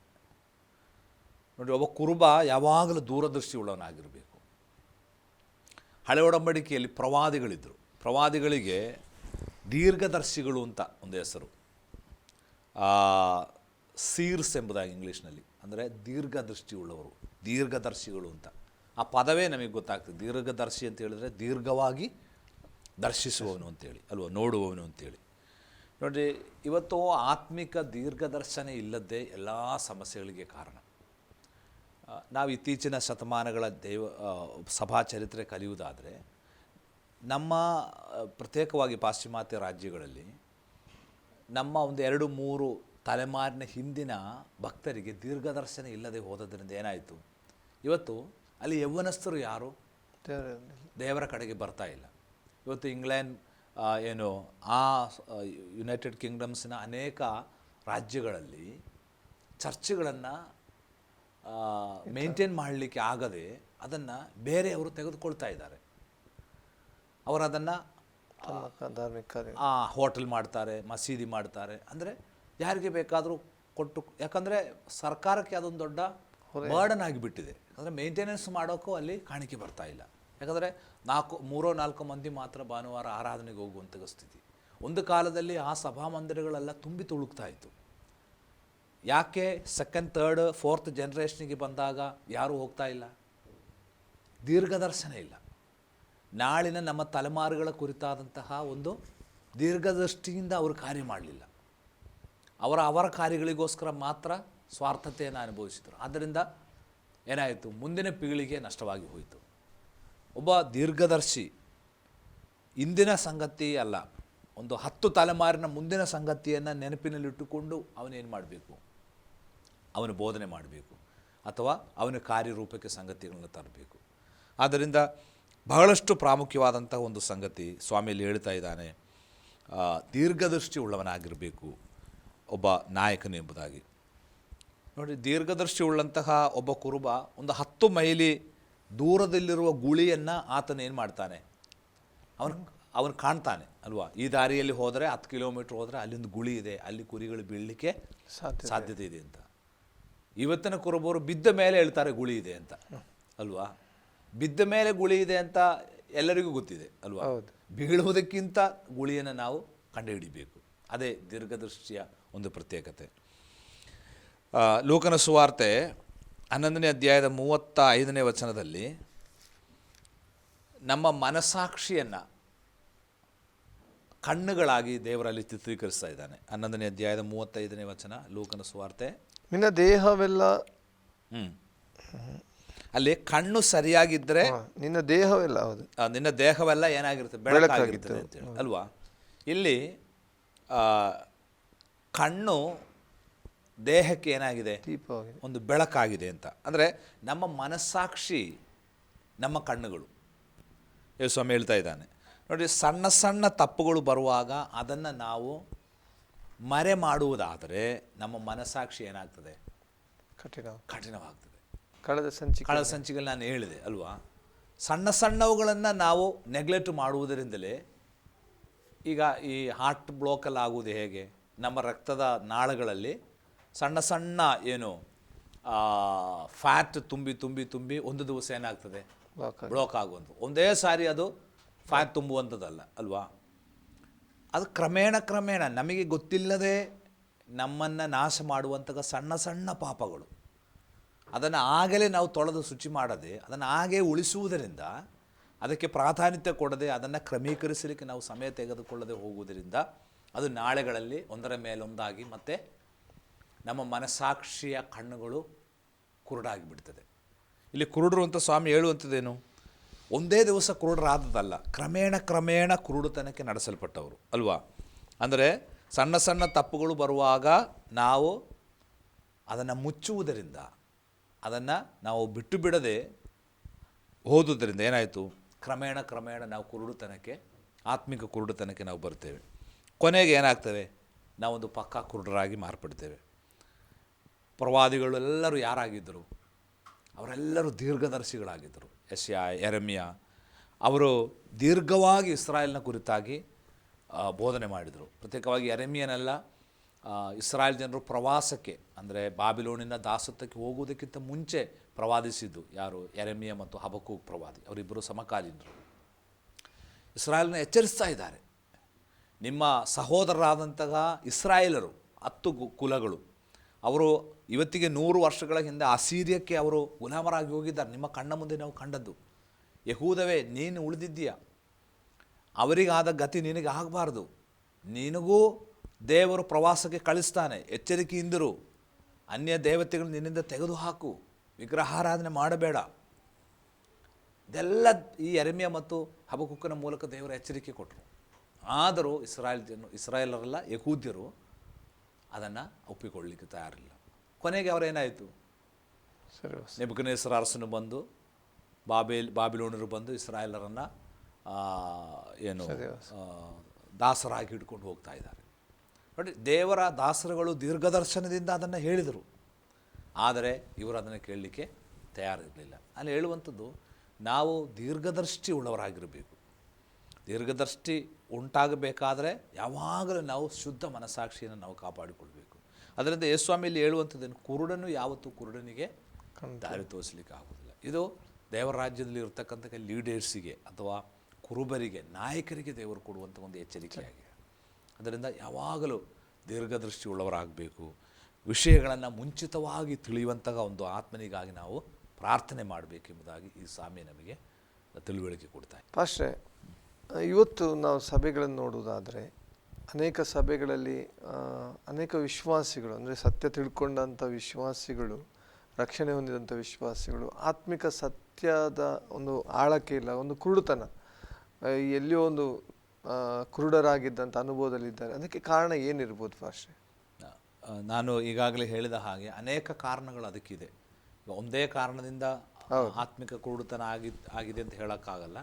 ನೋಡಿ, ಒಬ್ಬ ಕುರುಬ ಯಾವಾಗಲೂ ದೂರದೃಷ್ಟಿ ಉಳ್ಳವನಾಗಿರಬೇಕು ಹಳೆ ಒಡಂಬಡಿಕೆಯಲ್ಲಿ ಪ್ರವಾದಿಗಳಿದ್ದರು ಪ್ರವಾದಿಗಳಿಗೆ ದೀರ್ಘದರ್ಶಿಗಳು ಅಂತ ಒಂದು ಹೆಸರು. ಸೀರ್ಸ್ ಎಂಬುದಾಗಿ ಇಂಗ್ಲೀಷ್ನಲ್ಲಿ. ಅಂದರೆ ದೀರ್ಘದೃಷ್ಟಿ ಉಳ್ಳವರು ದೀರ್ಘದರ್ಶಿಗಳು ಅಂತ. ಆ ಪದವೇ ನಮಗೆ ಗೊತ್ತಾಗ್ತದೆ. ದೀರ್ಘದರ್ಶಿ ಅಂತ ಹೇಳಿದ್ರೆ ದೀರ್ಘವಾಗಿ ದರ್ಶಿಸುವವನು ಅಂತೇಳಿ, ಅಲ್ವಾ, ನೋಡುವವನು ಅಂತೇಳಿ. ನೋಡಿ ಇವತ್ತು ಆತ್ಮಿಕ ದೀರ್ಘದರ್ಶನ ಇಲ್ಲದೆ ಎಲ್ಲ ಸಮಸ್ಯೆಗಳಿಗೆ ಕಾರಣ. ನಾವು ಇತ್ತೀಚಿನ ಶತಮಾನಗಳ ದೇವ ಸಭಾ ಚರಿತ್ರೆ ಕಲಿಯುವುದಾದರೆ ನಮ್ಮ ಪ್ರತ್ಯೇಕವಾಗಿ ಪಾಶ್ಚಿಮಾತ್ಯ ರಾಜ್ಯಗಳಲ್ಲಿ ನಮ್ಮ ಒಂದು ಎರಡು ಮೂರು ತಲೆಮಾರಿನ ಹಿಂದಿನ ಭಕ್ತರಿಗೆ ದೀರ್ಘದರ್ಶನ ಇಲ್ಲದೆ ಹೋದದ್ರಿಂದ ಏನಾಯಿತು? ಇವತ್ತು ಅಲ್ಲಿ ಯೌವನಸ್ಥರು ಯಾರು? ದೇವರ ಕಡೆಗೆ ಬರ್ತಾ ಇಲ್ಲ. ಇವತ್ತು ಇಂಗ್ಲೆಂಡ್ ಏನು ಆ ಯುನೈಟೆಡ್ ಕಿಂಗ್ಡಮ್ಸಿನ ಅನೇಕ ರಾಜ್ಯಗಳಲ್ಲಿ ಚರ್ಚ್ಗಳನ್ನು ಮೇಂಟೈನ್ ಮಾಡಲಿಕ್ಕೆ ಆಗದೆ ಅದನ್ನು ಬೇರೆಯವರು ತೆಗೆದುಕೊಳ್ತಾ ಇದ್ದಾರೆ. ಅವರು ಅದನ್ನು ಧಾರ್ಮಿಕ ಹೋಟೆಲ್ ಮಾಡ್ತಾರೆ ಮಸೀದಿ ಮಾಡ್ತಾರೆ. ಅಂದರೆ ಯಾರಿಗೆ ಬೇಕಾದರೂ ಕೊಟ್ಟು ಯಾಕಂದರೆ ಸರ್ಕಾರಕ್ಕೆ ಅದೊಂದು ದೊಡ್ಡ ಬರ್ಡನ್ ಆಗಿಬಿಟ್ಟಿದೆ. ಅಂದರೆ ಮೇಂಟೆನೆನ್ಸ್ ಮಾಡೋಕ್ಕೂ ಅಲ್ಲಿ ಕಾಣಿಕೆ ಬರ್ತಾ ಇಲ್ಲ. ಯಾಕಂದರೆ ನಾಲ್ಕು, ಮೂರೋ ನಾಲ್ಕು ಮಂದಿ ಮಾತ್ರ ಭಾನುವಾರ ಆರಾಧನೆಗೆ ಹೋಗುವಂಥ ಸ್ಥಿತಿ. ಒಂದು ಕಾಲದಲ್ಲಿ ಆ ಸಭಾಮಂದಿರಗಳೆಲ್ಲ ತುಂಬಿ ತುಳುಕ್ತಾ ಇತ್ತು. ಯಾಕೆ ಸೆಕೆಂಡ್ ಥರ್ಡ್ ಫೋರ್ತ್ ಜನ್ರೇಷನಿಗೆ ಬಂದಾಗ ಯಾರೂ ಹೋಗ್ತಾ ಇಲ್ಲ? ದೀರ್ಘದರ್ಶನ ಇಲ್ಲ. ನಾಳಿನ ನಮ್ಮ ತಲೆಮಾರುಗಳ ಕುರಿತಾದಂತಹ ಒಂದು ದೀರ್ಘದೃಷ್ಟಿಯಿಂದ ಅವರು ಕಾರ್ಯ ಮಾಡಲಿಲ್ಲ. ಅವರ ಅವರ ಕಾರ್ಯಗಳಿಗೋಸ್ಕರ ಮಾತ್ರ ಸ್ವಾರ್ಥತೆಯನ್ನು ಅನುಭವಿಸಿದರು. ಆದ್ದರಿಂದ ಏನಾಯಿತು? ಮುಂದಿನ ಪೀಳಿಗೆ ನಷ್ಟವಾಗಿ ಹೋಯಿತು. ಒಬ್ಬ ದೀರ್ಘದರ್ಶಿ, ಇಂದಿನ ಸಂಗತಿ ಅಲ್ಲ, ಒಂದು ಹತ್ತು ತಲೆಮಾರಿನ ಮುಂದಿನ ಸಂಗತಿಯನ್ನು ನೆನಪಿನಲ್ಲಿಟ್ಟುಕೊಂಡು ಅವನೇನು ಮಾಡಬೇಕು? ಅವನು ಬೋಧನೆ ಮಾಡಬೇಕು, ಅಥವಾ ಅವನ ಕಾರ್ಯರೂಪಕ್ಕೆ ಸಂಗತಿಗಳನ್ನು ತರಬೇಕು. ಆದ್ದರಿಂದ ಬಹಳಷ್ಟು ಪ್ರಾಮುಖ್ಯವಾದಂಥ ಒಂದು ಸಂಗತಿ ಸ್ವಾಮಿಯಲ್ಲಿ ಹೇಳ್ತಾ ಇದ್ದಾನೆ. ದೀರ್ಘದೃಷ್ಟಿ ಉಳ್ಳವನಾಗಿರಬೇಕು ಒಬ್ಬ ನಾಯಕನು ಎಂಬುದಾಗಿ. ನೋಡಿ, ದೀರ್ಘದೃಷ್ಟಿ ಉಳ್ಳಂತಹ ಒಬ್ಬ ಕುರುಬ ಒಂದು ಹತ್ತು ಮೈಲಿ ದೂರದಲ್ಲಿರುವ ಗುಳಿಯನ್ನು ಆತನ ಏನು ಮಾಡ್ತಾನೆ? ಅವನು ಅವನು ಕಾಣ್ತಾನೆ ಅಲ್ವಾ? ಈ ದಾರಿಯಲ್ಲಿ ಹೋದರೆ ಹತ್ತು ಕಿಲೋಮೀಟ್ರ್ ಹೋದರೆ ಅಲ್ಲಿಂದ ಗುಳಿ ಇದೆ ಅಲ್ಲಿ ಕುರಿಗಳು ಬೀಳಲಿಕ್ಕೆ ಸಾಧ್ಯ ಸಾಧ್ಯತೆ ಇದೆ ಅಂತ. ಇವತ್ತಿನ ಕುರುಬರು ಬಿದ್ದ ಮೇಲೆ ಹೇಳ್ತಾರೆ ಗುಳಿ ಇದೆ ಅಂತ ಅಲ್ವಾ? ಬಿದ್ದ ಮೇಲೆ ಗುಳಿ ಇದೆ ಅಂತ ಎಲ್ಲರಿಗೂ ಗೊತ್ತಿದೆ ಅಲ್ವಾ. ಬೀಳುವುದಕ್ಕಿಂತ ಗುಳಿಯನ್ನು ನಾವು ಕಂಡುಹಿಡಿಬೇಕು. ಅದೇ ದೀರ್ಘದೃಷ್ಟಿಯ ಒಂದು ಪ್ರತ್ಯೇಕತೆ. ಲೂಕನ ಸುವಾರ್ತೆ ಹನ್ನೊಂದನೇ ಅಧ್ಯಾಯದ ಮೂವತ್ತ ಐದನೇ ವಚನದಲ್ಲಿ ನಮ್ಮ ಮನಸಾಕ್ಷಿಯನ್ನು ಕಣ್ಣುಗಳಾಗಿ ದೇವರಲ್ಲಿ ಚಿತ್ರೀಕರಿಸ್ತಾ ಇದ್ದಾನೆ. ಹನ್ನೊಂದನೇ ಅಧ್ಯಾಯದ ಮೂವತ್ತೈದನೇ ವಚನ ಲೋಕನ ಸುವಾರ್ತೆ. ನಿನ್ನ ದೇಹವೆಲ್ಲ ಹ್ಮ್. ಅಲ್ಲಿ ಕಣ್ಣು ಸರಿಯಾಗಿದ್ದರೆ ನಿನ್ನ ದೇಹವೆಲ್ಲ ಹೌದು. ಆ, ನಿನ್ನ ದೇಹವೆಲ್ಲ ಏನಾಗಿರುತ್ತೆ? ಬೆಳಕಾಗಿರ್ತದೆ ಅಂತೇಳಿ ಅಲ್ವಾ? ಇಲ್ಲಿ ಆ, ಕಣ್ಣು ದೇಹಕ್ಕೆ ಏನಾಗಿದೆ? ದೀಪವಾಗಿದೆ. ಒಂದು ಬೆಳಕಾಗಿದೆ ಅಂತ. ಅಂದರೆ ನಮ್ಮ ಮನಸ್ಸಾಕ್ಷಿ ನಮ್ಮ ಕಣ್ಣುಗಳು. ಸ್ವಾಮಿ ಹೇಳ್ತಾ ಇದ್ದಾನೆ. ನೋಡಿ ಸಣ್ಣ ಸಣ್ಣ ತಪ್ಪುಗಳು ಬರುವಾಗ ಅದನ್ನು ನಾವು ಮರೆ ಮಾಡುವುದಾದರೆ ನಮ್ಮ ಮನಸ್ಸಾಕ್ಷಿ ಏನಾಗ್ತದೆ? ಕಠಿಣ ಕಠಿಣವಾಗ್ತದೆ. ಕಳೆದ ಸಂಚಿ ಕಳೆದ ಸಂಚಿಗಳು ನಾನು ಹೇಳಿದೆ ಅಲ್ವಾ? ಸಣ್ಣ ಸಣ್ಣವುಗಳನ್ನು ನಾವು ನೆಗ್ಲೆಕ್ಟ್ ಮಾಡುವುದರಿಂದಲೇ ಈಗ ಈ ಹಾರ್ಟ್ ಬ್ಲೋಕಲ್ಲಿ ಆಗುವುದು ಹೇಗೆ? ನಮ್ಮ ರಕ್ತದ ನಾಳಗಳಲ್ಲಿ ಸಣ್ಣ ಸಣ್ಣ ಏನು ಫ್ಯಾಟ್ ತುಂಬಿ ತುಂಬಿ ತುಂಬಿ ಒಂದು ದಿವಸ ಏನಾಗ್ತದೆ? ಬ್ಲಾಕ್ ಆಗಿ. ಆಗುವಂಥ ಒಂದೇ ಸಾರಿ ಅದು ಫ್ಯಾಟ್ ತುಂಬುವಂಥದ್ದಲ್ಲ ಅಲ್ವಾ? ಅದು ಕ್ರಮೇಣ ಕ್ರಮೇಣ ನಮಗೆ ಗೊತ್ತಿಲ್ಲದೆ ನಮ್ಮನ್ನು ನಾಶ ಮಾಡುವಂತಹ ಸಣ್ಣ ಸಣ್ಣ ಪಾಪಗಳು. ಅದನ್ನು ಆಗಲೇ ನಾವು ತೊಳೆದು ಶುಚಿ ಮಾಡದೆ ಅದನ್ನು ಹಾಗೇ ಉಳಿಸುವುದರಿಂದ ಅದಕ್ಕೆ ಪ್ರಾಧಾನ್ಯತೆ ಕೊಡದೆ ಅದನ್ನು ಕ್ರಮೀಕರಿಸಲಿಕ್ಕೆ ನಾವು ಸಮಯ ತೆಗೆದುಕೊಳ್ಳದೆ ಹೋಗುವುದರಿಂದ ಅದು ನಾಳೆಗಳಲ್ಲಿ ಒಂದರ ಮೇಲೊಂದಾಗಿ ಮತ್ತೆ ನಮ್ಮ ಮನಸ್ಸಾಕ್ಷಿಯ ಕಣ್ಣುಗಳು ಕುರುಡಾಗಿಬಿಡ್ತದೆ. ಇಲ್ಲಿ ಕುರುಡರು ಅಂತ ಸ್ವಾಮಿ ಹೇಳುವಂಥದ್ದೇನು? ಒಂದೇ ದಿವಸ ಕುರುಡರಾದದಲ್ಲ ಕ್ರಮೇಣ ಕ್ರಮೇಣ ಕುರುಡುತನಕ್ಕೆ ನಡೆಸಲ್ಪಟ್ಟವರು, ಅಲ್ವಾ? ಅಂದರೆ ಸಣ್ಣ ಸಣ್ಣ ತಪ್ಪುಗಳು ಬರುವಾಗ ನಾವು ಅದನ್ನು ಮುಚ್ಚುವುದರಿಂದ, ಅದನ್ನು ನಾವು ಬಿಟ್ಟು ಬಿಡದೆ ಓದುವುದರಿಂದ ಏನಾಯಿತು? ಕ್ರಮೇಣ ಕ್ರಮೇಣ ನಾವು ಕುರುಡುತನಕ್ಕೆ, ಆತ್ಮಿಕ ಕುರುಡುತನಕ್ಕೆ ನಾವು ಬರ್ತೇವೆ. ಕೊನೆಗೆ ಏನಾಗ್ತವೆ? ನಾವೊಂದು ಪಕ್ಕಾ ಕುರುಡರಾಗಿ ಮಾರ್ಪಡ್ತೇವೆ. ಪ್ರವಾದಿಗಳೆಲ್ಲರೂ ಯಾರಾಗಿದ್ದರು? ಅವರೆಲ್ಲರೂ ದೀರ್ಘದರ್ಶಿಗಳಾಗಿದ್ದರು. ಎಸ್ ಯಾ ಎರಮಿಯ ಅವರು ದೀರ್ಘವಾಗಿ ಇಸ್ರಾಯೇಲ್ನ ಕುರಿತಾಗಿ ಬೋಧನೆ ಮಾಡಿದರು. ಪ್ರತ್ಯೇಕವಾಗಿ ಎರೆಮಿಯನೆಲ್ಲ ಇಸ್ರಾಯೇಲ್ ಜನರು ಪ್ರವಾಸಕ್ಕೆ, ಅಂದರೆ ಬಾಬಿಲೋನಿನ ದಾಸತ್ವಕ್ಕೆ ಹೋಗುವುದಕ್ಕಿಂತ ಮುಂಚೆ ಪ್ರವಾದಿಸಿದ್ದು ಯಾರು? ಎರೆಮಿಯ ಮತ್ತು ಹಬಕು ಪ್ರವಾದಿ. ಅವರಿಬ್ಬರು ಸಮಕಾಲೀನರು. ಇಸ್ರಾಯೇಲ್ನ ಎಚ್ಚರಿಸ್ತಾ ಇದ್ದಾರೆ. ನಿಮ್ಮ ಸಹೋದರರಾದಂತಹ ಇಸ್ರಾಯೇಲರು, ಹತ್ತು ಕುಲಗಳು, ಅವರು ಇವತ್ತಿಗೆ ನೂರು ವರ್ಷಗಳ ಹಿಂದೆ ಅಸೀರಿಯಕ್ಕೆ ಅವರು ಗುಲಾಮರಾಗಿ ಹೋಗಿದ್ದಾರೆ. ನಿಮ್ಮ ಕಣ್ಣ ಮುಂದೆ ನಾವು ಕಂಡದ್ದು. ಯಹೂದವೇ, ನೀನು ಉಳಿದಿದ್ದೀಯ? ಅವರಿಗಾದ ಗತಿ ನಿನಗೆ ಆಗಬಾರ್ದು. ನಿನಗೂ ದೇವರು ಪ್ರವಾಸಕ್ಕೆ ಕಳಿಸ್ತಾನೆ. ಎಚ್ಚರಿಕೆಯಿಂದಿರು. ಅನ್ಯ ದೇವತೆಗಳು ನಿನ್ನಿಂದ ತೆಗೆದುಹಾಕು. ವಿಗ್ರಹಾರಾಧನೆ ಮಾಡಬೇಡ. ಇದೆಲ್ಲ ಈ ಎರೆಮಿಯ ಮತ್ತು ಹಬಕುಕ್ಕನ ಮೂಲಕ ದೇವರ ಎಚ್ಚರಿಕೆ ಕೊಟ್ಟರು. ಆದರೂ ಇಸ್ರಾಯೇಲ್ ಜನ ಇಸ್ರಾಯೇಲರೆಲ್ಲ, ಯಹೂದ್ಯರು ಅದನ್ನು ಒಪ್ಪಿಕೊಳ್ಳಲಿಕ್ಕೆ ತಯಾರಿಲ್ಲ. ಕೊನೆಗೆ ಅವರೇನಾಯಿತು? ಸರಿ ನಿಬುಕನೇಶ್ವರ ಅರಸನು ಬಂದು ಬಾಬೇಲ್ ಬಾಬಿಲೋಣರು ಬಂದು ಇಸ್ರಾಯೇಲರನ್ನು ಏನು ದಾಸರಾಗಿ ಹಿಡ್ಕೊಂಡು ಹೋಗ್ತಾ ಇದ್ದಾರೆ. ನೋಡಿ ದೇವರ ದಾಸರುಗಳು ದೀರ್ಘದರ್ಶನದಿಂದ ಅದನ್ನು ಹೇಳಿದರು. ಆದರೆ ಇವರು ಅದನ್ನು ಕೇಳಲಿಕ್ಕೆ ತಯಾರಿರಲಿಲ್ಲ. ಅಲ್ಲಿ ಹೇಳುವಂಥದ್ದು ನಾವು ದೀರ್ಘದೃಷ್ಟಿ ಉಳ್ಳವರಾಗಿರಬೇಕು. ದೀರ್ಘದೃಷ್ಟಿ ಉಂಟಾಗಬೇಕಾದರೆ ಯಾವಾಗಲೂ ನಾವು ಶುದ್ಧ ಮನಸ್ಸಾಕ್ಷಿಯನ್ನು ನಾವು ಕಾಪಾಡಿಕೊಳ್ಬೇಕು ಅದರಿಂದ ಯೇಸ್ವಾಮಿಯಲ್ಲಿ ಹೇಳುವಂಥದ್ದೇನು? ಕುರುಡನು ಯಾವತ್ತೂ ಕುರುಡನಿಗೆ ದಾರಿ ತೋರಿಸಲಿಕ್ಕೆ ಆಗೋದಿಲ್ಲ ಇದು ದೇವರ ರಾಜ್ಯದಲ್ಲಿ ಇರ್ತಕ್ಕಂಥ ಲೀಡರ್ಸಿಗೆ ಅಥವಾ ಕುರುಬರಿಗೆ ನಾಯಕರಿಗೆ ದೇವರು ಕೊಡುವಂಥ ಒಂದು ಎಚ್ಚರಿಕೆಯಾಗಿದೆ. ಅದರಿಂದ ಯಾವಾಗಲೂ ದೀರ್ಘದೃಷ್ಟಿ ಉಳ್ಳವರಾಗಬೇಕು ವಿಷಯಗಳನ್ನು ಮುಂಚಿತವಾಗಿ ತಿಳಿಯುವಂತಹ ಒಂದು ಆತ್ಮನಿಗಾಗಿ ನಾವು ಪ್ರಾರ್ಥನೆ ಮಾಡಬೇಕೆಂಬುದಾಗಿ ಈ ಸ್ವಾಮಿ ನಮಗೆ ತಿಳುವಳಿಕೆ ಕೊಡ್ತಾ ಇದೆ ಇವತ್ತು ನಾವು ಸಭೆಗಳನ್ನು ನೋಡುವುದಾದರೆ ಅನೇಕ ಸಭೆಗಳಲ್ಲಿ ಅನೇಕ ವಿಶ್ವಾಸಿಗಳು ಅಂದರೆ ಸತ್ಯ ತಿಳ್ಕೊಂಡಂಥ ವಿಶ್ವಾಸಿಗಳು ರಕ್ಷಣೆ ಹೊಂದಿದಂಥ ವಿಶ್ವಾಸಿಗಳು ಆತ್ಮಿಕ ಸತ್ಯದ ಒಂದು ಆಳಕ್ಕೆ ಇಲ್ಲ ಒಂದು ಕುರುಡುತನ ಎಲ್ಲಿಯೋ ಒಂದು ಕುರುಡರಾಗಿದ್ದಂಥ ಅನುಭವದಲ್ಲಿದ್ದಾರೆ. ಅದಕ್ಕೆ ಕಾರಣ ಏನಿರ್ಬೋದು ಭಾಷೆ ನಾನು ಈಗಾಗಲೇ ಹೇಳಿದ ಹಾಗೆ ಅನೇಕ ಕಾರಣಗಳು ಅದಕ್ಕಿದೆ. ಒಂದೇ ಕಾರಣದಿಂದ ಆತ್ಮಿಕ ಕುರುಡುತನ ಆಗಿ ಆಗಿದೆ ಅಂತ ಹೇಳೋಕ್ಕಾಗಲ್ಲ.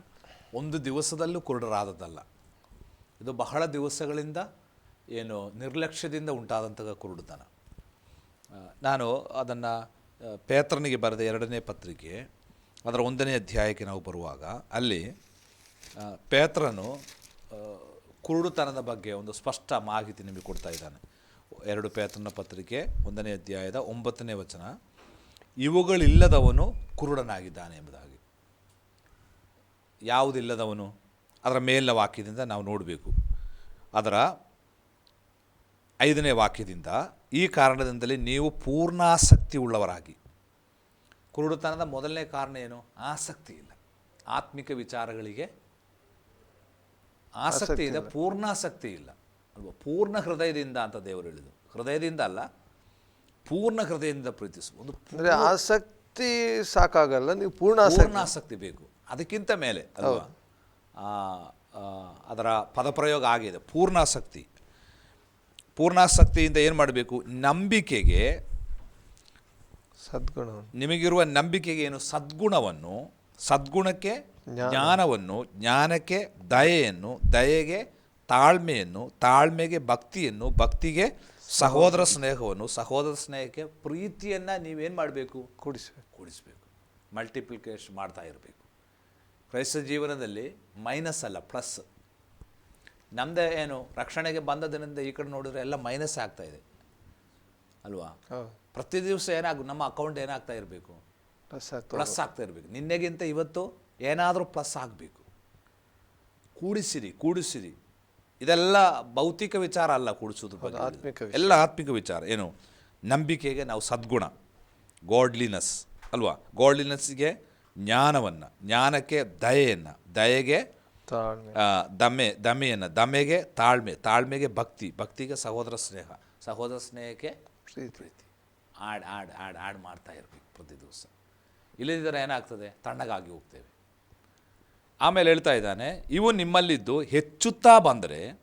ಒಂದು ದಿವಸದಲ್ಲೂ ಕುರುಡರಾದದ್ದಲ್ಲ. ಇದು ಬಹಳ ದಿವಸಗಳಿಂದ ಏನು ನಿರ್ಲಕ್ಷ್ಯದಿಂದ ಉಂಟಾದಂತಹ ಕುರುಡುತನ ನಾನು ಅದನ್ನು ಪೇತ್ರನಿಗೆ ಬರೆದ ಎರಡನೇ ಪತ್ರಿಕೆ, ಅದರ ಒಂದನೇ ಅಧ್ಯಾಯಕ್ಕೆ ನಾವು ಬರುವಾಗ ಅಲ್ಲಿ ಪೇತ್ರನು ಕುರುಡುತನದ ಬಗ್ಗೆ ಒಂದು ಸ್ಪಷ್ಟ ಮಾಹಿತಿ ನಿಮಗೆ ಕೊಡ್ತಾ ಇದ್ದಾನೆ. ಎರಡು ಪೇತ್ರನ ಪತ್ರಿಕೆ, ಒಂದನೇ ಅಧ್ಯಾಯದ ಒಂಬತ್ತನೇ ವಚನ. ಇವುಗಳಿಲ್ಲದವನು ಕುರುಡನಾಗಿದ್ದಾನೆ ಎಂಬುದಾಗಿ. ಯಾವುದಿಲ್ಲದವನು? ಅದರ ಮೇಲಿನ ವಾಕ್ಯದಿಂದ ನಾವು ನೋಡಬೇಕು. ಅದರ ಐದನೇ ವಾಕ್ಯದಿಂದ ಈ ಕಾರಣದಿಂದಲೇ ನೀವು ಪೂರ್ಣಾಸಕ್ತಿ ಉಳ್ಳವರಾಗಿ ಕುರುಡುತನದ ಮೊದಲನೇ ಕಾರಣ ಏನು? ಆಸಕ್ತಿ ಇಲ್ಲ. ಆತ್ಮಿಕ ವಿಚಾರಗಳಿಗೆ ಆಸಕ್ತಿ ಇದೆ ಪೂರ್ಣಾಸಕ್ತಿ ಇಲ್ಲ. ಅಲ್ವಾ ಪೂರ್ಣ ಹೃದಯದಿಂದ ಅಂತ ದೇವರು ಹೇಳಿದರು ಹೃದಯದಿಂದ ಅಲ್ಲ ಪೂರ್ಣ ಹೃದಯದಿಂದ ಪ್ರೀತಿಸು. ಒಂದು ಅಂದರೆ ಆಸಕ್ತಿ ಸಾಕಾಗಲ್ಲ ನೀವು ಪೂರ್ಣ ಆಸಕ್ತಿ ಬೇಕು. ಅದಕ್ಕಿಂತ ಮೇಲೆ ಅಲ್ವಾ? ಅದರ ಪದಪ್ರಯೋಗ ಆಗಿದೆ. ಪೂರ್ಣಾಸಕ್ತಿ. ಪೂರ್ಣಾಸಕ್ತಿಯಿಂದ ಏನು ಮಾಡಬೇಕು? ನಂಬಿಕೆಗೆ ಸದ್ಗುಣ ನಿಮಗಿರುವ ನಂಬಿಕೆಗೆ ಏನು? ಸದ್ಗುಣವನ್ನು ಸದ್ಗುಣಕ್ಕೆ ಜ್ಞಾನವನ್ನು ಜ್ಞಾನಕ್ಕೆ ದಯೆಯನ್ನು ದಯೆಗೆ ತಾಳ್ಮೆಯನ್ನು ತಾಳ್ಮೆಗೆ ಭಕ್ತಿಯನ್ನು ಭಕ್ತಿಗೆ ಸಹೋದರ ಸ್ನೇಹವನ್ನು ಸಹೋದರ ಸ್ನೇಹಕ್ಕೆ ಪ್ರೀತಿಯನ್ನು ನೀವೇನು ಮಾಡಬೇಕು? ಕೂಡಿಸಬೇಕು. ಕೂಡಿಸಬೇಕು. ಮಲ್ಟಿಪ್ಲಿಕೇಶನ್ ಮಾಡ್ತಾ ಇರಬೇಕು. ಕ್ರೈಸ್ತ ಜೀವನದಲ್ಲಿ ಮೈನಸ್ ಅಲ್ಲ ಪ್ಲಸ್ ನಮ್ಮದೇ ಏನು ರಕ್ಷಣೆಗೆ ಬಂದದಿನಿಂದ ಈ ಕಡೆ ನೋಡಿದ್ರೆ ಎಲ್ಲ ಮೈನಸ್ ಆಗ್ತಾ ಇದೆ. ಅಲ್ವಾ? ಪ್ರತಿ ದಿವಸ ಏನಾಗ ನಮ್ಮ ಅಕೌಂಟ್ ಏನಾಗ್ತಾ ಇರಬೇಕು? ಪ್ಲಸ್ ಆಗ್ತಾ ಇರಬೇಕು. ನಿನ್ನೆಗಿಂತ ಇವತ್ತು ಏನಾದರೂ ಪ್ಲಸ್ ಆಗಬೇಕು. ಕೂಡಿಸಿರಿ ಕೂಡಿಸಿರಿ. ಇದೆಲ್ಲ ಭೌತಿಕ ವಿಚಾರ ಅಲ್ಲ ಕೂಡಿಸೋದ್ರ ಬಗ್ಗೆ ಎಲ್ಲ ಆತ್ಮಿಕ ವಿಚಾರ. ಏನು? ನಂಬಿಕೆಗೆ ನಾವು ಸದ್ಗುಣ. ಗಾಡ್ಲಿನೆಸ್ ಅಲ್ವಾ? ಗಾಡ್ಲಿನೆಸ್ಗೆ ಜ್ಞಾನವನ್ನು ಜ್ಞಾನಕ್ಕೆ ದಯೆಯನ್ನು ದಯೆಗೆ ದಮೆ ದಮೆಯನ್ನು ದಮೆಗೆ ತಾಳ್ಮೆ ತಾಳ್ಮೆಗೆ ಭಕ್ತಿ ಭಕ್ತಿಗೆ ಸಹೋದರ ಸ್ನೇಹ ಸಹೋದರ ಸ್ನೇಹಕ್ಕೆ ಪ್ರೀತಿ. ಪ್ರೀತಿ. ಆಡ್ ಆಡ್ ಆಡ್ ಆಡ್ ಮಾಡ್ತಾ ಇರಬೇಕು ಪ್ರತಿ ದಿವಸ. ಇಲ್ಲದಿದ್ದರೆ ಏನಾಗ್ತದೆ? ತಣ್ಣಗಾಗಿ ಹೋಗ್ತೇವೆ. ಆಮೇಲೆ ಹೇಳ್ತಾ ಇದ್ದಾನೆ ಇವು ನಿಮ್ಮಲ್ಲಿದ್ದು ಹೆಚ್ಚುತ್ತಾ ಬಂದರೆ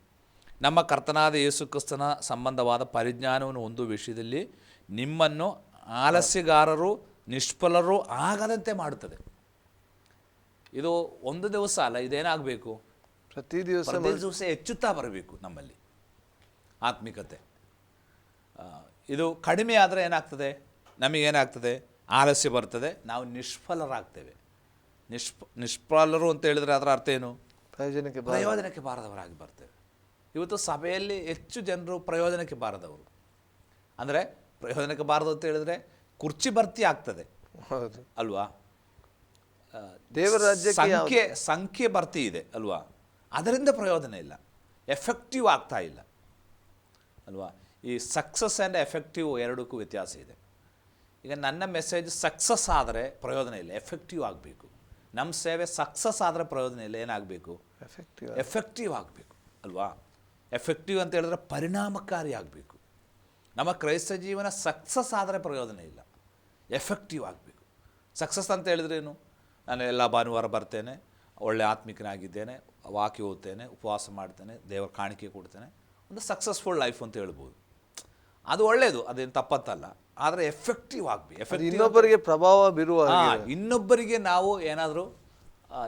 ನಮ್ಮ ಕರ್ತನಾದ ಯೇಸು ಕ್ರಿಸ್ತನ ಸಂಬಂಧವಾದ ಪರಿಜ್ಞಾನವನ್ನು ಒಂದು ವಿಷಯದಲ್ಲಿ ನಿಮ್ಮನ್ನು ಆಲಸ್ಯಗಾರರು ನಿಷ್ಫಲರು ಆಗದಂತೆ ಮಾಡುತ್ತದೆ. ಇದು ಒಂದು ದಿವಸ ಅಲ್ಲ ಇದೇನಾಗಬೇಕು? ಪ್ರತಿ ದಿವಸ ಪ್ರತಿ ದಿವಸ ಹೆಚ್ಚುತ್ತಾ ಬರಬೇಕು ನಮ್ಮಲ್ಲಿ. ಆತ್ಮಿಕತೆ. ಇದು ಕಡಿಮೆ ಆದರೆ ಏನಾಗ್ತದೆ? ನಮಗೇನಾಗ್ತದೆ ಆಲಸ್ಯ ಬರ್ತದೆ. ನಾವು ನಿಷ್ಫಲರಾಗ್ತೇವೆ. ನಿಷ್ಫ ನಿಷ್ಫಲರು ಅಂತ ಹೇಳಿದ್ರೆ ಅದರ ಅರ್ಥ ಏನು? ಪ್ರಯೋಜನಕ್ಕೆ ಪ್ರಯೋಜನಕ್ಕೆ ಬಾರದವರಾಗಿ ಬರ್ತೇವೆ. ಇವತ್ತು ಸಭೆಯಲ್ಲಿ ಹೆಚ್ಚು ಜನರು ಪ್ರಯೋಜನಕ್ಕೆ ಬಾರದವರು. ಅಂದರೆ ಪ್ರಯೋಜನಕ್ಕೆ ಬಾರದು ಅಂತ ಹೇಳಿದ್ರೆ ಕುರ್ಚಿ ಭರ್ತಿ ಆಗ್ತದೆ. ಹೌದು. ಅಲ್ವಾ? ದೇವರ ಸಂಖ್ಯೆ ಸಂಖ್ಯೆ ಭರ್ತಿ ಇದೆ ಅಲ್ವಾ? ಅದರಿಂದ ಪ್ರಯೋಜನ ಇಲ್ಲ. ಎಫೆಕ್ಟಿವ್ ಆಗ್ತಾ ಇಲ್ಲ. ಅಲ್ವಾ? ಈ ಸಕ್ಸಸ್ ಆ್ಯಂಡ್ ಎಫೆಕ್ಟಿವ್ ಎರಡಕ್ಕೂ ವ್ಯತ್ಯಾಸ ಇದೆ. ಈಗ ನನ್ನ ಮೆಸೇಜ್ ಸಕ್ಸಸ್ ಆದರೆ ಪ್ರಯೋಜನ ಇಲ್ಲ. ಎಫೆಕ್ಟಿವ್ ಆಗಬೇಕು. ನಮ್ಮ ಸೇವೆ ಸಕ್ಸಸ್ ಆದರೆ ಪ್ರಯೋಜನ ಇಲ್ಲ. ಏನಾಗಬೇಕು? ಎಫೆಕ್ಟಿವ್ ಎಫೆಕ್ಟಿವ್ ಆಗಬೇಕು ಅಲ್ವಾ? ಎಫೆಕ್ಟಿವ್ ಅಂತ ಹೇಳಿದ್ರೆ ಪರಿಣಾಮಕಾರಿ ಆಗಬೇಕು. ನಮ್ಮ ಕ್ರೈಸ್ತ ಜೀವನ ಸಕ್ಸಸ್ ಆದರೆ ಪ್ರಯೋಜನ ಇಲ್ಲ. ಎಫೆಕ್ಟಿವ್ ಆಗಬೇಕು. ಸಕ್ಸಸ್ ಅಂತ ಹೇಳಿದ್ರೆ ಏನು ನಾನು ಎಲ್ಲ ಭಾನುವಾರ ಬರ್ತೇನೆ ಒಳ್ಳೆ ಆತ್ಮಿಕನಾಗಿದ್ದೇನೆ ವಾಕಿ ಓದ್ತೇನೆ ಉಪವಾಸ ಮಾಡ್ತೇನೆ ದೇವರ ಕಾಣಿಕೆ ಕೊಡ್ತೇನೆ. ಒಂದು ಸಕ್ಸಸ್ಫುಲ್ ಲೈಫ್ ಅಂತ ಹೇಳ್ಬೋದು. ಅದು ಒಳ್ಳೆಯದು ಅದೇನು ತಪ್ಪತ್ತಲ್ಲ ಆದರೆ ಎಫೆಕ್ಟಿವ್ ಆಗಬೇಕು. ಎಫೆಕ್ಟ್ ಎಫೆಕ್ಟಿವ್ ಇನ್ನೊಬ್ಬರಿಗೆ ಪ್ರಭಾವ ಬೀರುವ ಇನ್ನೊಬ್ಬರಿಗೆ ನಾವು ಏನಾದರೂ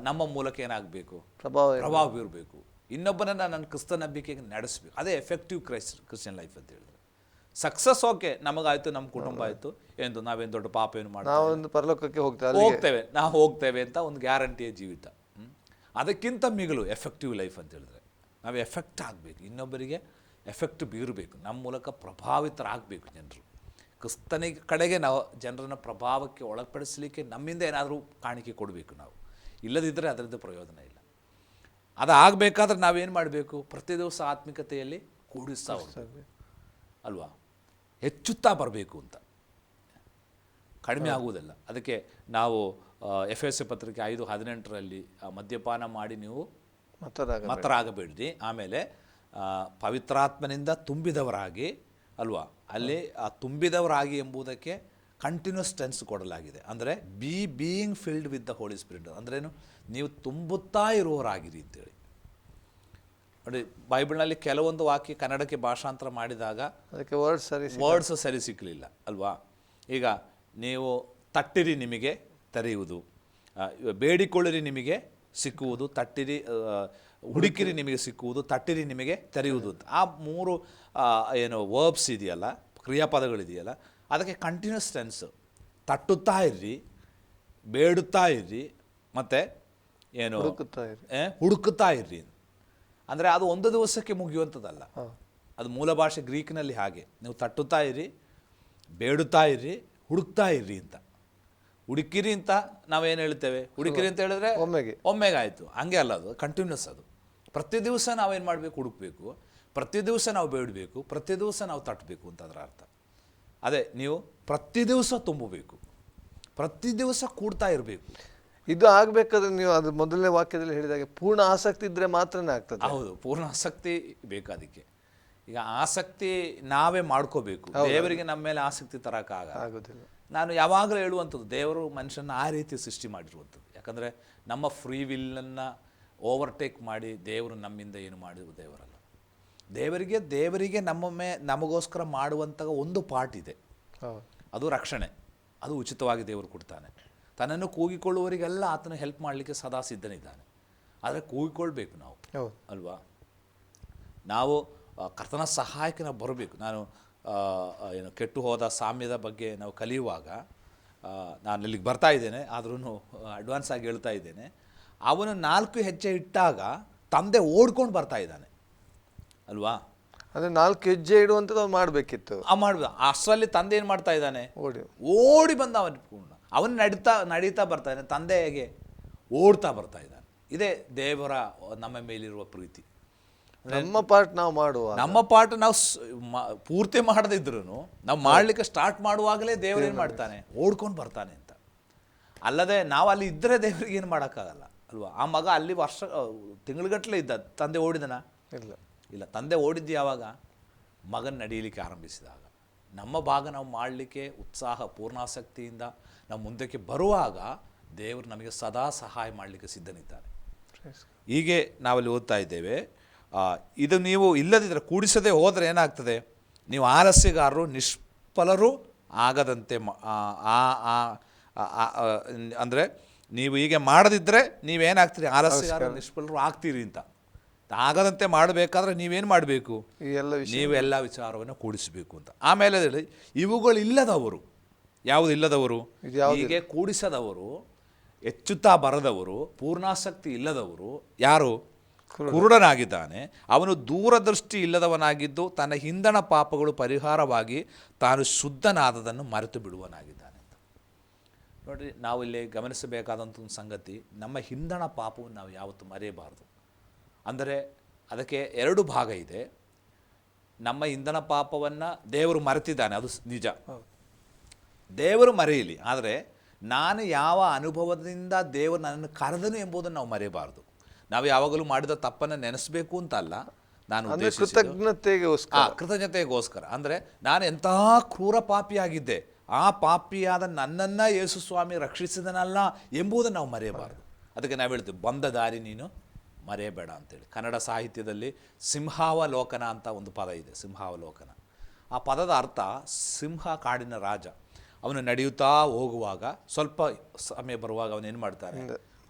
ನಮ್ಮ ಮೂಲಕ ಏನಾಗಬೇಕು? ಪ್ರಭಾವ ಪ್ರಭಾವ ಬೀರಬೇಕು. ಇನ್ನೊಬ್ಬನನ್ನು ನನ್ನ ಕ್ರಿಸ್ತ ನಂಬಿಕೆಗೆ ನಡೆಸಬೇಕು. ಅದೇ ಎಫೆಕ್ಟಿವ್ ಕ್ರೈಸ್ ಕ್ರಿಶ್ಚಿಯನ್ ಲೈಫ್ ಅಂತ ಹೇಳಿದ್ರೆ. ಸಕ್ಸಸ್ ಓಕೆ ನಮಗಾಯ್ತು ನಮ್ಮ ಕುಟುಂಬ ಆಯ್ತು ಎಂದು ನಾವೇನು ದೊಡ್ಡ ಪಾಪ ಏನು ಮಾಡ್ತೇವೆ? ಒಂದು ಪರಲೋಕಕ್ಕೆ ಹೋಗ್ತೇವೆ ಅಲ್ಲಿಗೆ. ಹೋಗ್ತೇವೆ ನಾವು ಹೋಗ್ತೇವೆ ಅಂತ ಒಂದು ಗ್ಯಾರಂಟಿಯ ಜೀವಿತ. ಹ್ಮ್? ಅದಕ್ಕಿಂತ ಮಿಗಲು ಎಫೆಕ್ಟಿವ್ ಲೈಫ್ ಅಂತ ಹೇಳಿದ್ರೆ ನಾವು ಎಫೆಕ್ಟ್ ಆಗಬೇಕು. ಇನ್ನೊಬ್ಬರಿಗೆ ಎಫೆಕ್ಟ್ ಬೀರಬೇಕು. ನಮ್ಮ ಮೂಲಕ ಪ್ರಭಾವಿತರಾಗಬೇಕು ಜನರು. ಕ್ರಿಸ್ತನಿಗೆ ಕಡೆಗೆ ನಾವು ಜನರನ್ನು ಪ್ರಭಾವಕ್ಕೆ ಒಳಪಡಿಸಲಿಕ್ಕೆ ನಮ್ಮಿಂದ ಏನಾದರೂ ಕಾಣಿಕೆ ಕೊಡಬೇಕು ನಾವು. ಇಲ್ಲದಿದ್ದರೆ ಅದರಿಂದ ಪ್ರಯೋಜನ ಇಲ್ಲ. ಅದು ಆಗಬೇಕಾದ್ರೆ ನಾವೇನು ಮಾಡಬೇಕು? ಪ್ರತಿ ದಿವಸ ಆತ್ಮಿಕತೆಯಲ್ಲಿ ಕೂಡಿಸ್ತಾ ಹೋಗ್ಬೇಕು. ಅಲ್ವಾ? ಹೆಚ್ಚುತ್ತಾ ಬರಬೇಕು ಅಂತ. ಕಡಿಮೆ ಆಗುವುದಿಲ್ಲ. ಅದಕ್ಕೆ ನಾವು ಎಫ್ ಎಸ್ ಎ ಪತ್ರಿಕೆ ಐದು ಹದಿನೆಂಟರಲ್ಲಿ ಮದ್ಯಪಾನ ಮಾಡಿ ನೀವು ಮಾತ್ರ ಮತರಾಗಬೇಡ್ರಿ ಆಮೇಲೆ ಪವಿತ್ರಾತ್ಮನಿಂದ ತುಂಬಿದವರಾಗಿ ಅಲ್ವಾ? ಅಲ್ಲಿ ಆ ತುಂಬಿದವರಾಗಿ ಎಂಬುದಕ್ಕೆ ಕಂಟಿನ್ಯೂಸ್ ಟೆನ್ಸ್ ಕೊಡಲಾಗಿದೆ. ಅಂದರೆ be being filled with the holy spirit ಅಂದ್ರೇನು? ನೀವು ತುಂಬುತ್ತಾ ಇರುವವರಾಗಿರಿ ಅಂತೇಳಿ. ನೋಡಿ ಬೈಬಲ್ನಲ್ಲಿ ಕೆಲವೊಂದು ವಾಕ್ಯ ಕನ್ನಡಕ್ಕೆ ಭಾಷಾಂತರ ಮಾಡಿದಾಗ ಅದಕ್ಕೆ ವರ್ಡ್ಸ್ ಸರಿ ವರ್ಡ್ಸ್ ಸರಿ ಸಿಕ್ಕಲಿಲ್ಲ ಅಲ್ವಾ? ಈಗ ನೀವು ತಟ್ಟಿರಿ ನಿಮಗೆ ತೆರೆಯುವುದು ಬೇಡಿಕೊಳ್ಳಿರಿ ನಿಮಗೆ ಸಿಕ್ಕುವುದು ತಟ್ಟಿರಿ ಹುಡುಕಿರಿ ನಿಮಗೆ ಸಿಕ್ಕುವುದು ತಟ್ಟಿರಿ ನಿಮಗೆ ತೆರೆಯುವುದು ಅಂತ. ಆ ಮೂರು ಏನು ವರ್ಬ್ಸ್ ಇದೆಯಲ್ಲ ಕ್ರಿಯಾಪದಗಳಿದೆಯಲ್ಲ ಅದಕ್ಕೆ ಕಂಟಿನ್ಯೂಸ್ ಟೆನ್ಸ್ ತಟ್ಟುತ್ತಾ ಇರ್ರಿ ಬೇಡುತ್ತಾ ಇರ್ರಿ ಮತ್ತು ಏನು ಹುಡುಕುತ್ತಾ ಇರ್ರಿ. ಹುಡುಕುತ್ತಾ ಇರ್ರಿ ಅಂದರೆ ಅದು ಒಂದು ದಿವಸಕ್ಕೆ ಮುಗಿಯುವಂಥದ್ದಲ್ಲ. ಅದು ಮೂಲ ಭಾಷೆ ಗ್ರೀಕ್ನಲ್ಲಿ ಹಾಗೆ. ನೀವು ತಟ್ಟುತ್ತಾ ಇರಿ ಬೇಡುತ್ತಾ ಇರಿ ಹುಡುಕ್ತಾ ಇರ್ರಿ ಅಂತ. ಹುಡುಕಿರಿ ಅಂತ ನಾವೇನು ಹೇಳ್ತೇವೆ? ಹುಡುಕಿರಿ ಅಂತ ಹೇಳಿದ್ರೆ ಒಮ್ಮೆಗೆ. ಒಮ್ಮೆಗೆ ಆಯಿತು. ಹಂಗೆ ಅಲ್ಲ ಅದು ಕಂಟಿನ್ಯೂಸ್ ಅದು. ಪ್ರತಿ ದಿವಸ ನಾವೇನು ಮಾಡಬೇಕು? ಹುಡುಕ್ಬೇಕು. ಪ್ರತಿ ದಿವಸ ನಾವು ಬೇಡಬೇಕು. ಪ್ರತಿ ದಿವಸ ನಾವು ತಟ್ಟಬೇಕು ಅಂತ ಅದರ ಅರ್ಥ. ಅದೇ ನೀವು ಪ್ರತಿ ದಿವಸ ತುಂಬಬೇಕು. ಪ್ರತಿ ದಿವಸ ಕೂಡ್ತಾ ಇರಬೇಕು. ಇದು ಆಗ್ಬೇಕಾದ್ರೆ ನೀವು ಅದು ಮೊದಲನೇ ವಾಕ್ಯದಲ್ಲಿ ಹೇಳಿದಾಗೆ ಪೂರ್ಣ ಆಸಕ್ತಿ ಇದ್ರೆ ಮಾತ್ರನೇ ಆಗ್ತದೆ. ಹೌದು ಪೂರ್ಣ ಆಸಕ್ತಿ ಬೇಕು ಅದಕ್ಕೆ. ಈಗ ಆಸಕ್ತಿ ನಾವೇ ಮಾಡ್ಕೋಬೇಕು. ದೇವರಿಗೆ ನಮ್ಮ ಮೇಲೆ ಆಸಕ್ತಿ ತರಕ್ಕಾಗ ಆಗೋದಿಲ್ಲ. ನಾನು ಯಾವಾಗಲೂ ಹೇಳುವಂಥದ್ದು ದೇವರು ಮನುಷ್ಯನ ಆ ರೀತಿ ಸೃಷ್ಟಿ ಮಾಡಿರುವಂಥದ್ದು. ಯಾಕಂದ್ರೆ ನಮ್ಮ ಫ್ರೀ ವಿಲ್ಲನ್ನು ಓವರ್ಟೇಕ್ ಮಾಡಿ ದೇವರು ನಮ್ಮಿಂದ ಏನು ಮಾಡಿದ್ರು ದೇವರಲ್ಲ. ದೇವರಿಗೆ ದೇವರಿಗೆ ನಮ್ಮ ಮೇ ನಮಗೋಸ್ಕರ ಮಾಡುವಂತಹ ಒಂದು ಪಾರ್ಟ್ ಇದೆ. ಅದು ರಕ್ಷಣೆ. ಅದು ಉಚಿತವಾಗಿ ದೇವರು ಕೊಡ್ತಾನೆ. ತನ್ನನ್ನು ಕೂಗಿಕೊಳ್ಳುವವರಿಗೆಲ್ಲ ಆತನ ಹೆಲ್ಪ್ ಮಾಡಲಿಕ್ಕೆ ಸದಾ ಸಿದ್ಧನಿದ್ದಾನೆ. ಆದರೆ ಕೂಗಿಕೊಳ್ಬೇಕು ನಾವು. ಅಲ್ವಾ? ನಾವು ಕರ್ತನ ಸಹಾಯಕ್ಕೆ ನಾವು ಬರಬೇಕು. ನಾನು ಏನು ಕೆಟ್ಟು ಹೋದ ಸಾಮ್ಯದ ಬಗ್ಗೆ ನಾವು ಕಲಿಯುವಾಗ ನಾನು ಇಲ್ಲಿಗೆ ಬರ್ತಾ ಇದ್ದೇನೆ ಆದ್ರೂ ಅಡ್ವಾನ್ಸ್ ಆಗಿ ಹೇಳ್ತಾ ಇದ್ದೇನೆ. ಅವನು ನಾಲ್ಕು ಹೆಜ್ಜೆ ಇಟ್ಟಾಗ ತಂದೆ ಓಡ್ಕೊಂಡು ಬರ್ತಾ ಇದ್ದಾನೆ. ಅಲ್ವಾ? ಅಂದರೆ ನಾಲ್ಕು ಹೆಜ್ಜೆ ಇಡುವಂಥದ್ದು ಅವ್ನು ಮಾಡಬೇಕಿತ್ತು. ಆ ಮಾಡ್ಬೋದು. ಅಷ್ಟರಲ್ಲಿ ತಂದೆ ಏನು ಮಾಡ್ತಾ ಇದ್ದಾನೆ? ಓಡಿ. ಓಡಿ ಬಂದ ಅವನ ಅವನು ನಡೀತಾ ನಡೀತಾ ಬರ್ತಾನೆ ತಂದೆ ಹೇಗೆ ಓಡ್ತಾ ಬರ್ತಾ ಇದ್ದಾನೆ. ಇದೇ ದೇವರ ನಮ್ಮ ಮೇಲಿರುವ ಪ್ರೀತಿ. ನಮ್ಮ ಪಾರ್ಟ್ ನಾವು ಮಾಡುವ ನಮ್ಮ ಪಾಠ ನಾವು ಪೂರ್ತಿ ಮಾಡದಿದ್ರು ನಾವು ಮಾಡ್ಲಿಕ್ಕೆ ಸ್ಟಾರ್ಟ್ ಮಾಡುವಾಗಲೇ ದೇವರು ಏನು ಮಾಡ್ತಾನೆ? ಓಡ್ಕೊಂಡು ಬರ್ತಾನೆ ಅಂತ. ಅಲ್ಲದೆ ನಾವು ಅಲ್ಲಿ ಇದ್ದರೆ ದೇವರಿಗೆ ಏನು ಮಾಡೋಕ್ಕಾಗಲ್ಲ ಅಲ್ವಾ? ಆ ಮಗ ಅಲ್ಲಿ ವರ್ಷ ತಿಂಗಳುಗಟ್ಟಲೆ ಇದ್ದ ತಂದೆ ಓಡಿದನ? ಇಲ್ಲ. ಇಲ್ಲ ತಂದೆ ಓಡಿದ್ದು ಯಾವಾಗ? ಮಗನ ನಡೀಲಿಕ್ಕೆ ಆರಂಭಿಸಿದಾಗ. ನಮ್ಮ ಭಾಗ ನಾವು ಮಾಡಲಿಕ್ಕೆ ಉತ್ಸಾಹ ಪೂರ್ಣಾಸಕ್ತಿಯಿಂದ ನಾವು ಮುಂದಕ್ಕೆ ಬರುವಾಗ ದೇವರು ನಮಗೆ ಸದಾ ಸಹಾಯ ಮಾಡಲಿಕ್ಕೆ ಸಿದ್ಧನಿದ್ದಾನೆ. ಹೀಗೆ ನಾವಲ್ಲಿ ಓದ್ತಾ ಇದ್ದೇವೆ ಇದು ನೀವು ಇಲ್ಲದಿದ್ದರೆ ಕೂಡಿಸದೆ ಹೋದರೆ ಏನಾಗ್ತದೆ? ನೀವು ಆಲಸ್ಯಗಾರರು ನಿಷ್ಫಲರು ಆಗದಂತೆ ಆ ಅಂದರೆ ನೀವು ಹೀಗೆ ಮಾಡದಿದ್ದರೆ ನೀವೇನಾಗ್ತೀರಿ? ಆಲಸ್ಯಗಾರರು ನಿಷ್ಫಲರು ಆಗ್ತೀರಿ ಅಂತ. ಆಗದಂತೆ ಮಾಡಬೇಕಾದ್ರೆ ನೀವೇನು ಮಾಡಬೇಕು? ಎಲ್ಲ ನೀವು ಎಲ್ಲ ವಿಚಾರವನ್ನು ಕೂಡಿಸಬೇಕು ಅಂತ. ಆಮೇಲೆ ಇವುಗಳಿಲ್ಲದವರು ಯಾವುದು ಇಲ್ಲದವರು ಹೀಗೆ ಕೂಡಿಸದವರು ಹೆಚ್ಚುತ್ತಾ ಬರದವರು ಪೂರ್ಣಾಸಕ್ತಿ ಇಲ್ಲದವರು ಯಾರು? ಕುರುಡನಾಗಿದ್ದಾನೆ. ಅವನು ದೂರದೃಷ್ಟಿ ಇಲ್ಲದವನಾಗಿದ್ದು ತನ್ನ ಹಿಂದಣ ಪಾಪಗಳು ಪರಿಹಾರವಾಗಿ ತಾನು ಶುದ್ಧನಾದದನ್ನು ಮರೆತು ಬಿಡುವನಾಗಿದ್ದಾನೆ ನೋಡಿರಿ ನೋಡ್ರಿ ನಾವು ಇಲ್ಲಿ ಗಮನಿಸಬೇಕಾದಂಥ ಒಂದು ಸಂಗತಿ ನಮ್ಮ ಹಿಂದಣ ಪಾಪವನ್ನು ನಾವು ಯಾವತ್ತೂ ಮರೆಯಬಾರದು. ಅಂದರೆ ಅದಕ್ಕೆ ಎರಡು ಭಾಗ ಇದೆ. ನಮ್ಮ ಇಂಧನ ಪಾಪವನ್ನು ದೇವರು ಮರೆತಿದ್ದಾನೆ ಅದು ನಿಜ. ದೇವರು ಮರೆಯಲಿ. ಆದರೆ ನಾನು ಯಾವ ಅನುಭವದಿಂದ ದೇವರು ನನ್ನನ್ನು ಕರೆದನು ಎಂಬುದನ್ನು ನಾವು ಮರೆಯಬಾರದು. ನಾವು ಯಾವಾಗಲೂ ಮಾಡಿದ ತಪ್ಪನ್ನು ನೆನೆಸಬೇಕು ಅಂತ ಅಲ್ಲ ನಾನು ಕೃತಜ್ಞತೆಗೋಸ್ಕರ. ಕೃತಜ್ಞತೆಗೋಸ್ಕರ. ಅಂದರೆ ನಾನು ಎಂಥ ಕ್ರೂರ ಪಾಪಿಯಾಗಿದ್ದೆ ಆ ಪಾಪಿಯಾದ ನನ್ನನ್ನು ಯೇಸು ಸ್ವಾಮಿ ರಕ್ಷಿಸಿದನಲ್ಲ ಎಂಬುದನ್ನು ನಾವು ಮರೆಯಬಾರದು. ಅದಕ್ಕೆ ನಾವು ಹೇಳ್ತೀವಿ ಬಂದ ದಾರಿ ನೀನು ಮರೆಯಬೇಡ ಅಂತೇಳಿ. ಕನ್ನಡ ಸಾಹಿತ್ಯದಲ್ಲಿ ಸಿಂಹಾವಲೋಕನ ಅಂತ ಒಂದು ಪದ ಇದೆ ಸಿಂಹಾವಲೋಕನ. ಆ ಪದದ ಅರ್ಥ ಸಿಂಹ ಕಾಡಿನ ರಾಜ. ಅವನು ನಡೆಯುತ್ತಾ ಹೋಗುವಾಗ ಸ್ವಲ್ಪ ಸಮಯ ಬರುವಾಗ ಅವನು ಏನು ಮಾಡ್ತಾನೆ?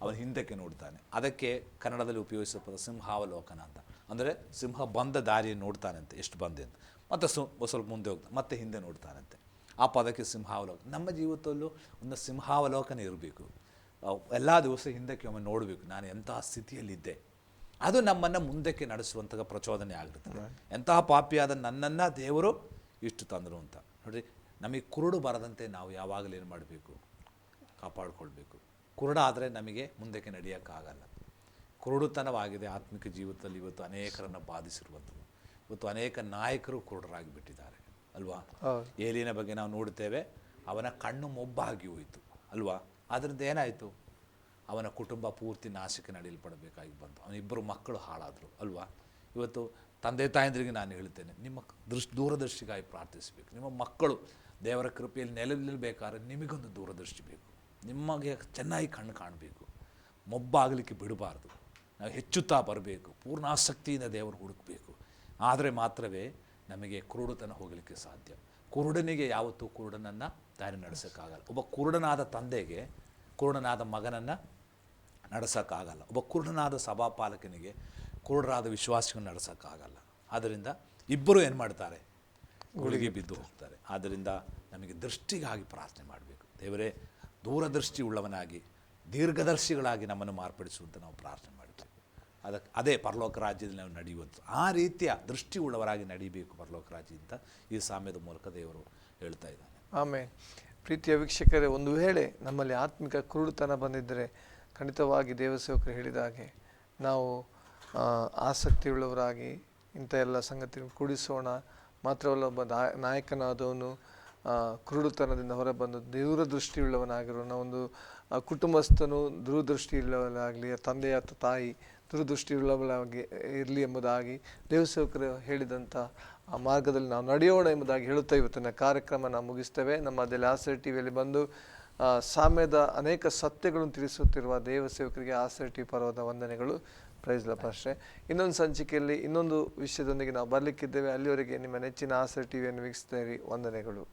ಅವನು ಹಿಂದಕ್ಕೆ ನೋಡ್ತಾನೆ. ಅದಕ್ಕೆ ಕನ್ನಡದಲ್ಲಿ ಉಪಯೋಗಿಸಿದ ಪದ ಸಿಂಹಾವಲೋಕನ ಅಂತ. ಅಂದರೆ ಸಿಂಹ ಬಂದ ದಾರಿಯನ್ನು ನೋಡ್ತಾನಂತೆ ಎಷ್ಟು ಬಂದೆ ಅಂತ. ಮತ್ತೆ ಸು ಸ್ವಲ್ಪ ಮುಂದೆ ಹೋಗ್ತಾನೆ ಮತ್ತೆ ಹಿಂದೆ ನೋಡ್ತಾನಂತೆ. ಆ ಪದಕ್ಕೆ ಸಿಂಹಾವಲೋಕನ ನಮ್ಮ ಜೀವಿತದಲ್ಲೂ ಒಂದು ಸಿಂಹಾವಲೋಕನ ಇರಬೇಕು. ಎಲ್ಲ ದಿವಸ ಹಿಂದಕ್ಕೆ ಒಮ್ಮೆ ನೋಡಬೇಕು ನಾನು ಎಂತಹ ಸ್ಥಿತಿಯಲ್ಲಿದ್ದೆ. ಅದು ನಮ್ಮನ್ನು ಮುಂದಕ್ಕೆ ನಡೆಸುವಂತಹ ಪ್ರಚೋದನೆ ಆಗಿರ್ತದೆ. ಎಂತಹ ಪಾಪಿಯಾದ ನನ್ನನ್ನು ದೇವರು ಇಷ್ಟು ತಂದರು ಅಂತ. ನೋಡ್ರಿ ನಮಗೆ ಕುರುಡು ಬರದಂತೆ ನಾವು ಯಾವಾಗಲೂ ಏನು ಮಾಡಬೇಕು? ಕಾಪಾಡಿಕೊಳ್ಬೇಕು. ಕುರುಡಾದರೆ ನಮಗೆ ಮುಂದಕ್ಕೆ ನಡೆಯೋಕ್ಕಾಗಲ್ಲ. ಕುರುಡುತನವಾಗಿದೆ ಆತ್ಮಿಕ ಜೀವಿತದಲ್ಲಿ ಇವತ್ತು ಅನೇಕರನ್ನು ಬಾಧಿಸಿರುವಂಥದ್ದು. ಇವತ್ತು ಅನೇಕ ನಾಯಕರು ಕುರುಡರಾಗಿಬಿಟ್ಟಿದ್ದಾರೆ ಅಲ್ವಾ? ಏಲಿನ ಬಗ್ಗೆ ನಾವು ನೋಡ್ತೇವೆ ಅವನ ಕಣ್ಣು ಮೊಬ್ಬಾಗಿ ಹೋಯಿತು ಅಲ್ವಾ? ಅದರಿಂದ ಏನಾಯಿತು? ಅವನ ಕುಟುಂಬ ಪೂರ್ತಿ ನಾಶಕ್ಕೆ ನಡೆಯಲ್ಪಡಬೇಕಾಗಿ ಬಂತು. ಅವನಿಬ್ಬರು ಮಕ್ಕಳು ಹಾಳಾದರು ಅಲ್ವಾ? ಇವತ್ತು ತಂದೆ ತಾಯಂದ್ರಿಗೆ ನಾನು ಹೇಳ್ತೇನೆ ನಿಮ್ಮ ದೃಶ್ ದೂರದೃಷ್ಟಿಗಾಗಿ ಪ್ರಾರ್ಥಿಸಬೇಕು. ನಿಮ್ಮ ಮಕ್ಕಳು ದೇವರ ಕೃಪೆಯಲ್ಲಿ ನೆಲೆನಿಲ್ಲಬೇಕಾದ್ರೆ ನಿಮಗೊಂದು ದೂರದೃಷ್ಟಿ ಬೇಕು. ನಿಮಗೆ ಚೆನ್ನಾಗಿ ಕಣ್ಣು ಕಾಣಬೇಕು. ಮೊಬ್ಬಾಗಲಿಕ್ಕೆ ಬಿಡಬಾರ್ದು. ನಾವು ಹೆಚ್ಚುತ್ತಾ ಬರಬೇಕು. ಪೂರ್ಣ ಆಸಕ್ತಿಯಿಂದ ದೇವರು ಹುಡುಕಬೇಕು. ಆದರೆ ಮಾತ್ರವೇ ನಮಗೆ ಕುರುಡುತನ ಹೋಗಲಿಕ್ಕೆ ಸಾಧ್ಯ. ಕುರುಡನಿಗೆ ಯಾವತ್ತೂ ಕುರುಡನನ್ನು ದಾರಿ ನಡೆಸೋಕ್ಕಾಗಲ್ಲ. ಒಬ್ಬ ಕುರುಡನಾದ ತಂದೆಗೆ ಕುರುಡನಾದ ಮಗನನ್ನು ನಡೆಸೋಕ್ಕಾಗಲ್ಲ. ಒಬ್ಬ ಕುರುಡನಾದ ಸಭಾಪಾಲಕನಿಗೆ ಕುರುಡರಾದ ವಿಶ್ವಾಸಿಗಳನ್ನ ನಡೆಸೋಕ್ಕಾಗಲ್ಲ. ಆದ್ದರಿಂದ ಇಬ್ಬರು ಏನು ಮಾಡ್ತಾರೆ? ಗುಳಿಗೆ ಬಿದ್ದು ಹೋಗ್ತಾರೆ. ಆದ್ದರಿಂದ ನಮಗೆ ದೃಷ್ಟಿಗಾಗಿ ಪ್ರಾರ್ಥನೆ ಮಾಡಬೇಕು. ದೇವರೇ ದೂರದೃಷ್ಟಿ ಉಳ್ಳವನಾಗಿ ದೀರ್ಘದರ್ಶಿಗಳಾಗಿ ನಮ್ಮನ್ನು ಮಾರ್ಪಡಿಸುವಂತೆ ನಾವು ಪ್ರಾರ್ಥನೆ ಮಾಡಬೇಕು ಅದಕ್ಕೆ ಅದೇ ಪರಲೋಕ ರಾಜ್ಯದಲ್ಲಿ ನಾವು ನಡೆಯುವಂಥ ಆ ರೀತಿಯ ದೃಷ್ಟಿ ಉಳ್ಳವರಾಗಿ ನಡೀಬೇಕು ಪರಲೋಕ ರಾಜ್ಯ ಅಂತ ಈ ಸಾಮ್ಯದ ಮೂಲಕ ದೇವರು ಹೇಳ್ತಾ ಇದ್ದಾನೆ. ಆಮೇಲೆ ಪ್ರೀತಿಯ ವೀಕ್ಷಕರೇ ಒಂದು ವೇಳೆ ನಮ್ಮಲ್ಲಿ ಆತ್ಮಿಕ ಕುರುಡುತನ ಬಂದಿದ್ದರೆ ಖಂಡಿತವಾಗಿ ದೇವಸೇವಕರು ಹೇಳಿದ ಹಾಗೆ ನಾವು ಆಸಕ್ತಿಯುಳ್ಳವರಾಗಿ ಇಂಥ ಎಲ್ಲ ಸಂಗತಿಗಳು ಕೂಡಿಸೋಣ. ಮಾತ್ರವಲ್ಲ, ಒಬ್ಬ ನಾಯಕನಾದವನು ಕುರುಡುತನದಿಂದ ಹೊರಬಂದು ದೂರದೃಷ್ಟಿಯುಳ್ಳವನಾಗಿರೋನ ಒಂದು ಕುಟುಂಬಸ್ಥನು ದೂರದೃಷ್ಟಿ ತಂದೆಯ ತಂದೆ ಅಥವಾ ತಾಯಿ ದೂರದೃಷ್ಟಿಯುಳ್ಳವನಾಗಿ ಇರಲಿ ಎಂಬುದಾಗಿ ದೇವಸೇವಕರು ಹೇಳಿದಂಥ ಆ ಮಾರ್ಗದಲ್ಲಿ ನಾವು ನಡೆಯೋಣ ಎಂಬುದಾಗಿ ಹೇಳುತ್ತಾ ಇವತ್ತಿನ ಕಾರ್ಯಕ್ರಮ ನಾವು ಮುಗಿಸ್ತೇವೆ. ನಮ್ಮ ಆಸರ್ ಟಿವಿಯಲ್ಲಿ ಬಂದು ಸಾಮ್ಯದ ಅನೇಕ ಸತ್ಯಗಳನ್ನು ತಿಳಿಸುತ್ತಿರುವ ದೇವ ಸೇವಕರಿಗೆ ಆಸರ್ ಟಿ ಪರ್ವದ ವಂದನೆಗಳು. ಪ್ರೈಸ್ ಲಪಾಶ್ರೆ ಇನ್ನೊಂದು ಸಂಚಿಕೆಯಲ್ಲಿ ಇನ್ನೊಂದು ವಿಷಯದೊಂದಿಗೆ ನಾವು ಬರಲಿಕ್ಕಿದ್ದೇವೆ. ಅಲ್ಲಿವರೆಗೆ ನಿಮ್ಮ ನೆಚ್ಚಿನ ಆಸರೆ ಟಿವಿಯನ್ನು ವೀಕ್ಷಿಸ್ತಾ ಇರಿ. ವಂದನೆಗಳು.